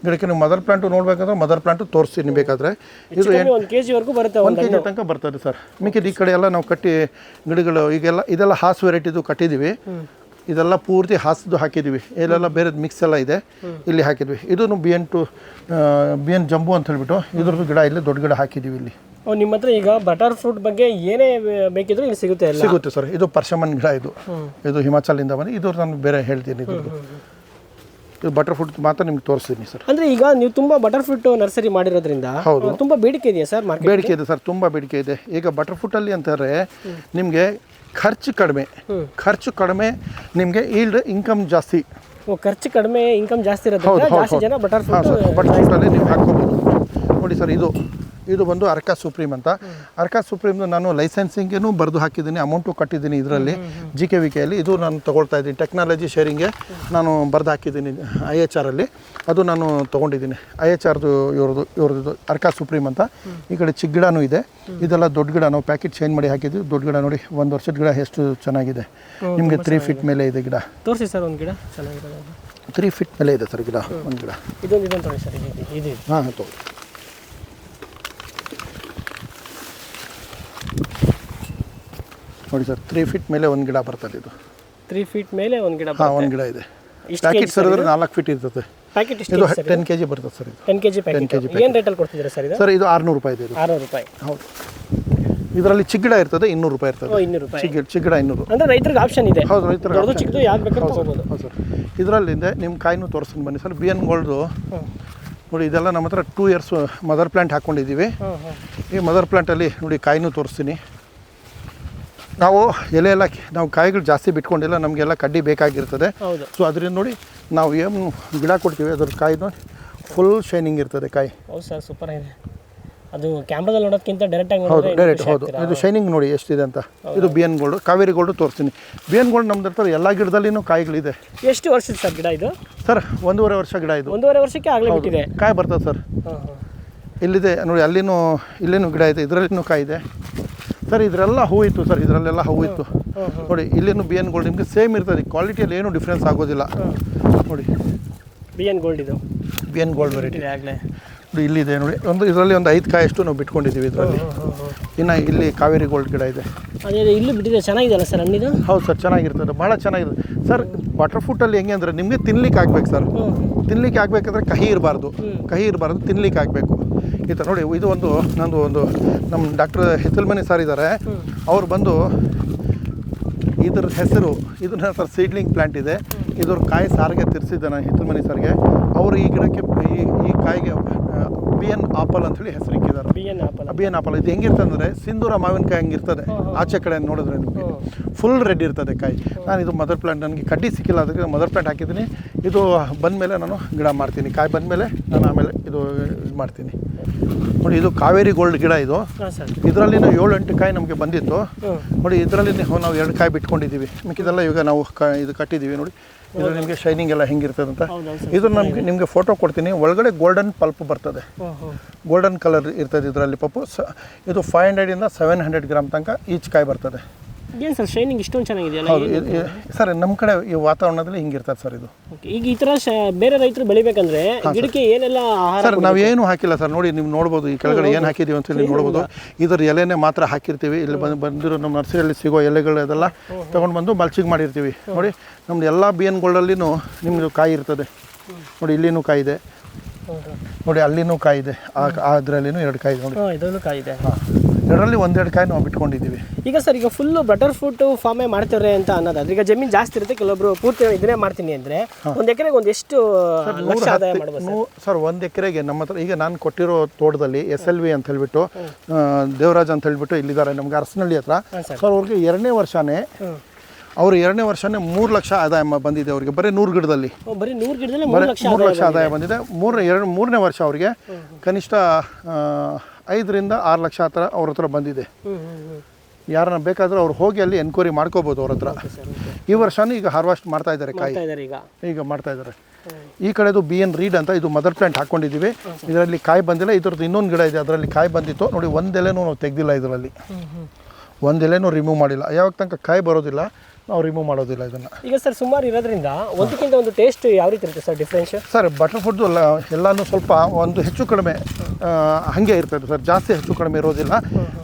Speaker 1: ಗಿಡಕ್ಕೆ ನೀವು ಮದರ್ ಪ್ಲಾಂಟು ನೋಡಬೇಕಂದ್ರೆ ಮದರ್ ಪ್ಲಾಂಟು ತೋರಿಸ್ತೀನಿ ಬೇಕಾದರೆ ಇದು
Speaker 2: ಒಂದು ಕೆಜಿ ವರೆಗೂ ಬರುತ್ತೆ
Speaker 1: ಒಂದು ಕೆ ಜಿ ತನಕ ಬರ್ತದೆ ಸರ್. ಮಿಕ್ಕಿದ ಈ ಕಡೆ ಎಲ್ಲ ನಾವು ಕಟ್ಟಿ ಗಿಡಗಳು ಈಗೆಲ್ಲ ಇದೆಲ್ಲ ಹಾಸ್ ವೆರೈಟಿದು ಕಟ್ಟಿದ್ದೀವಿ. ಇದೆಲ್ಲ ಪೂರ್ತಿ ಹಾಸ್ದು ಹಾಕಿದ್ದೀವಿ. ಇಲ್ಲೆಲ್ಲ ಬೇರೆದು ಮಿಕ್ಸ್ ಎಲ್ಲ ಇದೆ. ಇಲ್ಲಿ ಹಾಕಿದ್ವಿ. ಇದನ್ನು B N two B N jumbo ಅಂತ ಹೇಳಿಬಿಟ್ಟು ಇದ್ರದ್ದು ಗಿಡ ಇಲ್ಲಿ ದೊಡ್ಡ ಗಿಡ ಹಾಕಿದ್ದೀವಿ ಇಲ್ಲಿ.
Speaker 2: ನಿಮ್ಮ ಹತ್ರ ಈಗ ಬಟರ್ ಫ್ರೂಟ್ ಬಗ್ಗೆ ಏನೇ ಬೇಕಿದ್ರು ಇಲ್ಲಿ ಸಿಗುತ್ತೆ ಎಲ್ಲ.
Speaker 1: ಸಿಗುತ್ತೆ ಸರ್. ಇದು ಪರ್ಶಮನ್ ಗಿಡ ಇದು. ಇದು ಹಿಮಾಚಲಿಂದ ಬಂದು ಇದು ನಾನು ಬೇರೆ ಹೇಳ್ತೀನಿ ಇದು ಬಟರ್ ಫ್ರೂಟ್ ಮಾತ್ರ ನಿಮ್ಗೆ ತೋರಿಸ್ತೀನಿ ಸರ್.
Speaker 2: ಅಂದ್ರೆ ಈಗ ನೀವು ತುಂಬಾ ಬಟರ್ ಫ್ರೂಟ್ ನರ್ಸರಿ ಮಾಡಿರೋದ್ರಿಂದ
Speaker 1: ಹೌದು.
Speaker 2: ತುಂಬಾ ಬೇಡಿಕೆ ಇದೆಯಾ ಸರ್
Speaker 1: ಬೇಡಿಕೆ ಇದೆ ಸರ್. ತುಂಬಾ ಬೇಡಿಕೆ ಇದೆ. ಈಗ ಬಟರ್ ಫ್ರೂಟ್ ಅಲ್ಲಿ ಅಂತಾರೆ ನಿಮಗೆ ಖರ್ಚು ಕಡಿಮೆ. ಖರ್ಚು ಕಡಿಮೆ ನಿಮಗೆ ಈಲ್ಡ್ ಇನ್ಕಮ್ ಜಾಸ್ತಿ.
Speaker 2: ಓ ಖರ್ಚು ಕಡಿಮೆ ಇನ್ಕಮ್ ಜಾಸ್ತಿ
Speaker 1: ಇರೋದು
Speaker 2: ಜಾಸ್ತಿ ಜನ ಬಟರ್ ಫ್ರೂಟ್
Speaker 1: ಬಟರ್ ಫ್ರೂಟ್ ಫ್ರೂಟಲ್ಲಿ ನೀವು ಹಾಕೋಬಹುದು ನೋಡಿ ಸರ್ ಇದು ಇದು ಬಂದು ಅರ್ಕಾ ಸುಪ್ರೀಮ್ ಅಂತ. ಅರ್ಕಾ ಸುಪ್ರೀಮ್ದು ನಾನು ಲೈಸೆನ್ಸಿಂಗೇನು ಬರೆದು ಹಾಕಿದ್ದೀನಿ ಅಮೌಂಟು ಕಟ್ಟಿದ್ದೀನಿ ಇದರಲ್ಲಿ ಜಿ ಕೆ ವಿ ಕೆಯಲ್ಲಿ ಇದು ನಾನು ತೊಗೊಳ್ತಾ ಇದ್ದೀನಿ. ಟೆಕ್ನಾಲಜಿ ಶೇರಿಂಗ್ಗೆ ನಾನು ಬರೆದು ಹಾಕಿದ್ದೀನಿ ಐ ಎಚ್ ಆರಲ್ಲಿ ಅದು ನಾನು ತೊಗೊಂಡಿದ್ದೀನಿ. ಐ ಎಚ್ ಆರ್ದು ಇವ್ರದ್ದು ಇವ್ರದ್ದು ಅರ್ಕಾ ಸುಪ್ರೀಮ್ ಅಂತ. ಈ ಕಡೆ ಚಿಕ್ಕ ಗಿಡನೂ ಇದೆ. ಇದೆಲ್ಲ ದೊಡ್ಡ ಗಿಡ ನಾವು ಪ್ಯಾಕೆಟ್ ಚೇಂಜ್ ಮಾಡಿ ಹಾಕಿದ್ವಿ. ದೊಡ್ಡ ಗಿಡ ನೋಡಿ ಒಂದು ವರ್ಷದ ಗಿಡ ಎಷ್ಟು ಚೆನ್ನಾಗಿದೆ. ನಿಮಗೆ ತ್ರೀ ಫೀಟ್ ಮೇಲೆ ಇದೆ ಗಿಡ.
Speaker 2: ತೋರಿಸಿ ಸರ್ ಒಂದು ಗಿಡ. ಚೆನ್ನಾಗಿದೆ
Speaker 1: ತ್ರೀ ಫೀಟ್ ಮೇಲೆ ಇದೆ ಸರ್ ಗಿಡ ಒಂದು ಗಿಡ.
Speaker 2: ಇದೊಂದು ಇದೊಂದು ತೊಗೊಳ್ಳಿ ಸರ್ ಇದೆ ಇದು
Speaker 1: ಹಾಂ ತಗೊಳ್ಳಿ ನೋಡಿ ಸರ್ ತ್ರೀ ಫೀಟ್ ಮೇಲೆ ಒಂದು ಗಿಡ ಬರ್ತದೆ ಇದು.
Speaker 2: ತ್ರೀ ಫೀಟ್ ಮೇಲೆ ಒಂದು ಗಿಡ
Speaker 1: ಹಾಂ ಒಂದು ಗಿಡ ಇದೆ. ಪ್ಯಾಕೆಟ್ ಸರ್ ಇದ್ರೆ ನಾಲ್ಕು ಫೀಟ್ ಇರ್ತದೆ.
Speaker 2: ಪ್ಯಾಕೆಟ್
Speaker 1: ಇದು ಟೆನ್ ಕೆ ಜಿ ಬರ್ತದೆ ಸರ್ ಇದು.
Speaker 2: ಟೆನ್ ಕೆ ಜಿ ಪ್ಯಾಕೆಟ್ ಏನು ರೇಟಲ್ಲಿ ಕೊಡ್ತಿದ್ದೀರಾ ಸರ್ ಇದು?
Speaker 1: ಸರ್ ಇದು ಆರುನೂರು ರೂಪಾಯಿ ಇದೆ
Speaker 2: ಆರುನೂರು ರೂಪಾಯಿ.
Speaker 1: ಹೌದು. ಇದರಲ್ಲಿ ಚಿಗ್ಗಿಡ ಇರ್ತದೆ ಇನ್ನೂರು ರೂಪಾಯಿ ಇರ್ತದೆ.
Speaker 2: ಚಿಕ್ಕ ಇನ್ನೂರು ರೂಪಾಯಿ.
Speaker 1: ಚಿಗ್ಗಿಡ ಇನ್ನೂರು.
Speaker 2: ಅಂದ್ರೆ ರೈತರಿಗೆ ಆಪ್ಷನ್ ಇದೆ.
Speaker 1: ಹೌದು ರೈತರ
Speaker 2: ಚಿಕ್ಕದು ಯಾವ್ದು ಬೇಕಾದ್ರೂ
Speaker 1: ಹೌದು ಸರ್. ಇದರಲ್ಲಿಂದ ನಿಮ್ಮ ಕಾಯಿನೂ ತೋರಿಸ್ಕೊಂಡು ಬನ್ನಿ ಸರ್. ಬಿ ಎನ್ ಗೋಲ್ಡು ನೋಡಿ ಇದೆಲ್ಲ ನಮ್ಮ ಹತ್ರ ಟೂ ಇಯರ್ಸ್ ಮದರ್ ಪ್ಲಾಂಟ್ ಹಾಕ್ಕೊಂಡಿದ್ದೀವಿ ಈ ಮದರ್ ಪ್ಲಾಂಟಲ್ಲಿ ನೋಡಿ ಕಾಯಿನೂ ತೋರಿಸ್ತೀನಿ. ನಾವು ಎಲೆ ಎಲ್ಲ ನಾವು ಕಾಯಿಗಳು ಜಾಸ್ತಿ ಬಿಟ್ಕೊಂಡಿಲ್ಲ ನಮಗೆಲ್ಲ ಕಡ್ಡಿ ಬೇಕಾಗಿರ್ತದೆ. ಸೊ ಅದರಿಂದ ನೋಡಿ ನಾವು ಏನು ಗಿಡ ಕೊಡ್ತೀವಿ ಅದ್ರ ಕಾಯಿನೂ ಫುಲ್ ಶೈನಿಂಗ್ ಇರ್ತದೆ ಕಾಯಿ.
Speaker 2: ಸೂಪರ್ ಆಗಿದೆ. ಅದು ಕ್ಯಾಮ್ರಾದಲ್ಲಿ ನೋಡೋದಕ್ಕಿಂತ ಡೈರೆಕ್ಟಾಗಿ
Speaker 1: ಹೌದು ಡೈರೆಕ್ಟ್ ಹೌದು. ಇದು ಶೈನಿಂಗ್ ನೋಡಿ ಎಷ್ಟಿದೆ ಅಂತ. ಇದು B N gold Kaveri gold ತೋರಿಸ್ತೀನಿ. ಬಿ ಎನ್ ಗೋಲ್ಡ್ ನಮ್ದು ಹತ್ರ ಎಲ್ಲ ಗಿಡದಲ್ಲಿನೂ ಕಾಯಿಗಳಿದೆ.
Speaker 2: ಎಷ್ಟು ವರ್ಷದ ಸರ್ ಗಿಡ ಇದು?
Speaker 1: ಸರ್ ಒಂದೂವರೆ ವರ್ಷ ಗಿಡ ಇದು.
Speaker 2: ಒಂದೂವರೆ ವರ್ಷಕ್ಕೆ ಆಗಲೇ ಬಿಟ್ಟಿದೆ.
Speaker 1: ಕಾಯಿ ಬರ್ತದೆ ಸರ್. ಇಲ್ಲಿದೆ ನೋಡಿ ಅಲ್ಲಿನೂ ಇಲ್ಲಿನೂ ಗಿಡ ಇದೆ ಇದರಲ್ಲಿನೂ ಕಾಯಿ ಇದೆ. ಸರ್ ಇದರೆಲ್ಲ ಹೂ ಇತ್ತು ಸರ್ ಇದರಲ್ಲೆಲ್ಲ ಹೂ ಇತ್ತು. ನೋಡಿ ಇಲ್ಲಿನೂ ಬಿ ಎನ್ ಗೋಲ್ಡ್ ನಿಮಗೆ ಸೇಮ್ ಇರ್ತದೆ ಕ್ವಾಲಿಟಿಯಲ್ಲಿ ಏನೂ ಡಿಫ್ರೆನ್ಸ್ ಆಗೋದಿಲ್ಲ. ನೋಡಿ.
Speaker 2: ಬಿ ಎನ್ ಗೋಲ್ಡ್ ಇದು.
Speaker 1: ಬಿ ಎನ್ ಗೋಲ್ಡ್ ವೆರೈಟಿ
Speaker 2: ಆಗಲೇ.
Speaker 1: ನೋಡಿ ಇಲ್ಲಿದೆ ನೋಡಿ. ಒಂದು ಇದರಲ್ಲಿ ಒಂದು ಐದು ಕಾಯಿ ಅಷ್ಟು ನಾವು ಬಿಟ್ಕೊಂಡಿದ್ದೀವಿ ಇದರಲ್ಲಿ. ಇನ್ನು ಇಲ್ಲಿ ಕಾವೇರಿ ಗೋಲ್ಡ್ ಗಿಡ ಇದೆ.
Speaker 2: ಅದೇ ಇಲ್ಲಿ ಬಿಟ್ಟಿದೆ ಚೆನ್ನಾಗಿದೆಯಲ್ಲ ಸರ್ ಹಣ್ಣಿದು?
Speaker 1: ಹೌದು ಸರ್ ಚೆನ್ನಾಗಿರ್ತದೆ. ಭಾಳ ಚೆನ್ನಾಗಿದೆ. ಸರ್ ವಾಟರ್ ಫ್ರೂಟಲ್ಲಿ ಹೆಂಗೆ ಅಂದರೆ ನಿಮಗೆ ತಿನ್ಲಿಕ್ಕೆ ಆಗ್ಬೇಕು ಸರ್. ತಿನ್ಲಿಕ್ಕೆ ಆಗಬೇಕಂದ್ರೆ ಕಹಿ ಇರಬಾರ್ದು. ಕಹಿ ಇರಬಾರ್ದು ತಿನ್ಲಿಕ್ಕೆ ಆಗಬೇಕು. ಈ ಥರ ನೋಡಿ ಇದು ಒಂದು ನಂದು ಒಂದು ನಮ್ಮ ಡಾಕ್ಟರ್ ಹೆಸಲ್ಮನಿ ಸರ್ ಇದ್ದಾರೆ. ಅವ್ರು ಬಂದು ಇದ್ರ ಹೆಸರು ಇದು ಸರ್ ಸೀಡ್ಲಿಂಗ್ ಪ್ಲ್ಯಾಂಟ್ ಇದೆ. ಇದ್ರ ಕಾಯಿ ಸಾರಿಗೆ ತಿರ್ಸಿದ್ದಾನೆ ನಾನು ಹಿತ್ತಲ್ಮನಿ ಸರ್ಗೆ. ಅವರು ಈ ಗಿಡಕ್ಕೆ ಈ ಈ ಕಾಯಿಗೆ ಬಿ ಎನ್ ಆಪಲ್ ಅಂತೇಳಿ ಹೆಸರು ಇಕ್ಕಿದ್ದಾರೆ
Speaker 2: ಬಿ ಎನ್ ಆಪಲ್.
Speaker 1: ಇದು ಎನ್ ಆಪಲ್ ಇದು ಹೆಂಗಿರ್ತಂದ್ರೆ ಸಿಂಧೂರ ಮಾವಿನಕಾಯಿ ಹಂಗಿರ್ತದೆ. ಆಚೆ ಕಡೆ ನೋಡಿದ್ರೆ ನಿಮಗೆ ಫುಲ್ ರೆಡ್ ಇರ್ತದೆ ಕಾಯಿ. ನಾನು ಇದು ಮದರ್ ಪ್ಲಾಂಟ್ ನನಗೆ ಕಡ್ಡಿ ಸಿಕ್ಕಿಲ್ಲ ಅದಕ್ಕೆ ಮದರ್ ಪ್ಲಾಂಟ್ ಹಾಕಿದ್ದೀನಿ. ಇದು ಬಂದ ಮೇಲೆ ನಾನು ಗಿಡ ಮಾಡ್ತೀನಿ. ಕಾಯಿ ಬಂದಮೇಲೆ ನಾನು ಆಮೇಲೆ ಇದು ಇದು ಮಾಡ್ತೀನಿ. ನೋಡಿ ಇದು ಕಾವೇರಿ ಗೋಲ್ಡ್ ಗಿಡ ಇದು.
Speaker 2: ಇದರಲ್ಲಿ
Speaker 1: ನಾವು ಏಳು ಎಂಟು ಕಾಯಿ ನಮಗೆ ಬಂದಿತ್ತು. ನೋಡಿ ಇದರಲ್ಲಿ ನಾವು ಎರಡು ಕಾಯಿ ಬಿಟ್ಕೊಂಡಿದ್ದೀವಿ. ಮಿಕ್ಕಿದೆಲ್ಲ ಈಗ ನಾವು ಕ ಇದು ಕಟ್ಟಿದ್ದೀವಿ. ನೋಡಿ ಇದು ನಿಮಗೆ ಶೈನಿಂಗ್ ಎಲ್ಲ ಹೆಂಗಿರ್ತದೆ ಅಂತ ಇದು ನಮಗೆ ನಿಮಗೆ ಫೋಟೋ ಕೊಡ್ತೀನಿ. ಒಳಗಡೆ ಗೋಲ್ಡನ್ ಪಲ್ಪ್ ಬರ್ತದೆ. ಗೋಲ್ಡನ್ ಕಲರ್ ಇರ್ತದೆ ಇದರಲ್ಲಿ ಪಪ್ಪು ಸ ಇದು ಫೈವ್ ಹಂಡ್ರೆಡಿಂದ ಸೆವೆನ್ ಹಂಡ್ರೆಡ್ ಗ್ರಾಮ್ ತನಕ ಈಚ್ ಕಾಯಿ ಬರ್ತದೆ.
Speaker 2: ಏನು ಸರ್ ಶೈನಿಂಗ್ ಇಷ್ಟೊಂದು ಚೆನ್ನಾಗಿದೆಯಲ್ಲ?
Speaker 1: ಹೌದು ಸರ್ ನಮ್ಮ ಕಡೆ ಈ ವಾತಾವರಣದಲ್ಲಿ ಹಿಂಗಿರ್ತದೆ ಸರ್ ಇದು.
Speaker 2: ಈಗ ಈ ಥರ ಶ ಬೇರೆ ರೈತರು ಬೆಳಿಬೇಕಂದ್ರೆ ಗಿಡಕ್ಕೆ ಏನೆಲ್ಲ ಆಹಾರ
Speaker 1: ಸರ್ ನಾವು ಏನು ಹಾಕಿಲ್ಲ ಸರ್ ನೋಡಿ ನೀವು ನೋಡ್ಬೋದು ಈ ಕೆಳಗಡೆ ಏನು ಹಾಕಿದೀವಿ ಅಂತ ಹೇಳಿ ನೋಡ್ಬೋದು. ಇದರ ಎಲೆನೇ ಮಾತ್ರ ಹಾಕಿರ್ತೀವಿ. ಇಲ್ಲಿ ಬಂದು ಬಂದಿರೋ ನಮ್ಮ ನರ್ಸರಿಯಲ್ಲಿ ಸಿಗೋ ಎಲೆಗಳು ಅದೆಲ್ಲ ತೊಗೊಂಡು ಬಂದು ಮಲ್ಚಿಂಗ್ ಮಾಡಿರ್ತೀವಿ. ನೋಡಿ ನಮ್ದು ಎಲ್ಲ ಬಿ ಎನ್ ಗೋಲ್ಡಲ್ಲಿನೂ ನಿಮ್ಮದು ಕಾಯಿ ಇರ್ತದೆ. ನೋಡಿ ಇಲ್ಲಿನೂ ಕಾಯಿ ಇದೆ. ನೋಡಿ ಅಲ್ಲಿನೂ ಕಾಯಿ ಇದೆ. ಆ ಅದರಲ್ಲಿನೂ ಎರಡು ಕಾಯಿ ಇದೆ ನೋಡಿ.
Speaker 2: ಹಾಂ ಇದೊಂದು ಕಾಯಿದೆ
Speaker 1: ಎರಡರಲ್ಲಿ ಒಂದೆರಡು ಕಾಯಿ ನಾವು ಬಿಟ್ಕೊಂಡಿದ್ದೀವಿ.
Speaker 2: ಈಗ ಸರ್ ಈಗ ಫುಲ್ಲು ಬಟರ್ ಫ್ರೂಟ್ ಫಾರ್ಮೇ ಮಾಡ್ತಾರೆ ಅಂತ ಅನ್ನೋದಾದ್ರೆ ಈಗ ಜಮೀನು ಜಾಸ್ತಿ ಇರುತ್ತೆ. ಕೆಲವೊಬ್ರು ಪೂರ್ತಿ ಇದನ್ನೇ ಮಾಡ್ತೀನಿ ಅಂದ್ರೆ ಒಂದು ಎಕರೆಗೆ ಒಂದು ಎಷ್ಟು ಲಕ್ಷ ಆದಾಯ ಮಾಡ್ಬೋದು
Speaker 1: ಸರ್. ಒಂದು ಎಕರೆಗೆ ನಮ್ಮ ಹತ್ರ ಈಗ ನಾನು ಕೊಟ್ಟಿರೋ ತೋಟದಲ್ಲಿ ಎಸ್ ಎಲ್ ವಿ ಅಂತ ಹೇಳ್ಬಿಟ್ಟು ದೇವರಾಜ್ ಅಂತ ಹೇಳ್ಬಿಟ್ಟು ಇಲ್ಲಿದ್ದಾರೆ ನಮ್ಗೆ ಅರಸನಹಳ್ಳಿ ಹತ್ರ.
Speaker 2: ಸರ್.
Speaker 1: ಅವ್ರಿಗೆ ಎರಡನೇ ವರ್ಷನೇ ಅವ್ರು ಎರಡನೇ ವರ್ಷನೇ ಮೂರು ಲಕ್ಷ ಆದಾಯ ಬಂದಿದೆ ಅವ್ರಿಗೆ ಬರೀ ನೂರು ಗಿಡದಲ್ಲಿ.
Speaker 2: ಬರೀ ನೂರು ಗಿಡದಲ್ಲಿ ಮೂರು ಲಕ್ಷ
Speaker 1: ಮೂರು ಆದಾಯ ಬಂದಿದೆ. ಮೂರನೇ ಎರಡು ಮೂರನೇ ವರ್ಷ ಅವ್ರಿಗೆ ಕನಿಷ್ಠ ಐದರಿಂದ ಆರು ಲಕ್ಷ ಹತ್ರ ಅವ್ರ ಹತ್ರ ಬಂದಿದೆ. ಯಾರನ್ನ ಬೇಕಾದರೂ ಅವ್ರು ಹೋಗಿ ಅಲ್ಲಿ ಎನ್ಕ್ವೈರಿ ಮಾಡ್ಕೋಬೋದು ಅವ್ರ ಹತ್ರ. ಈ ವರ್ಷನೂ ಈಗ ಹಾರ್ವೆಸ್ಟ್ ಮಾಡ್ತಾ ಇದ್ದಾರೆ ಕಾಯಿ.
Speaker 2: ಈಗ.
Speaker 1: ಮಾಡ್ತಾ ಇದ್ದಾರೆ. ಈ ಕಡೆದು ಬಿ ಎನ್ ರೀಡ್ ಅಂತ ಇದು ಮದರ್ ಪ್ಲಾಂಟ್ ಹಾಕೊಂಡಿದ್ದೀವಿ. ಇದರಲ್ಲಿ ಕಾಯಿ ಬಂದಿಲ್ಲ ಇದ್ರದ್ದು ಇನ್ನೊಂದು ಗಿಡ ಇದೆ ಅದರಲ್ಲಿ ಕಾಯಿ ಬಂದಿತ್ತು. ನೋಡಿ ಒಂದೆಲೆನೂ ನಾವು ತೆಗ್ದಿಲ್ಲ ಇದರಲ್ಲಿ.
Speaker 2: ಹ್ಞೂ ಹ್ಞೂ
Speaker 1: ಒಂದು ಎಲೆನೂ ರಿಮೂವ್ ಮಾಡಿಲ್ಲ. ಯಾವಾಗ ತನಕ ಕಾಯಿ ಬರೋದಿಲ್ಲ ನಾವು ರಿಮೂವ್ ಮಾಡೋದಿಲ್ಲ ಇದನ್ನು.
Speaker 2: ಈಗ ಸರ್ ಸುಮಾರು ಇರೋದ್ರಿಂದ ಒಂದಕ್ಕಿಂತ ಒಂದು ಟೇಸ್ಟ್ ಯಾವ ರೀತಿ ಇರುತ್ತೆ ಸರ್ ಡಿಫ್ರೆನ್ಸ್
Speaker 1: ಸರ್ ಬಟರ್ ಫುಡ್ದು ಎಲ್ಲಾನು ಎಲ್ಲನೂ ಸ್ವಲ್ಪ ಒಂದು ಹೆಚ್ಚು ಕಡಿಮೆ ಹಾಗೆ ಇರ್ತದೆ ಸರ್ ಜಾಸ್ತಿ ಹೆಚ್ಚು ಕಡಿಮೆ ಇರೋದಿಲ್ಲ.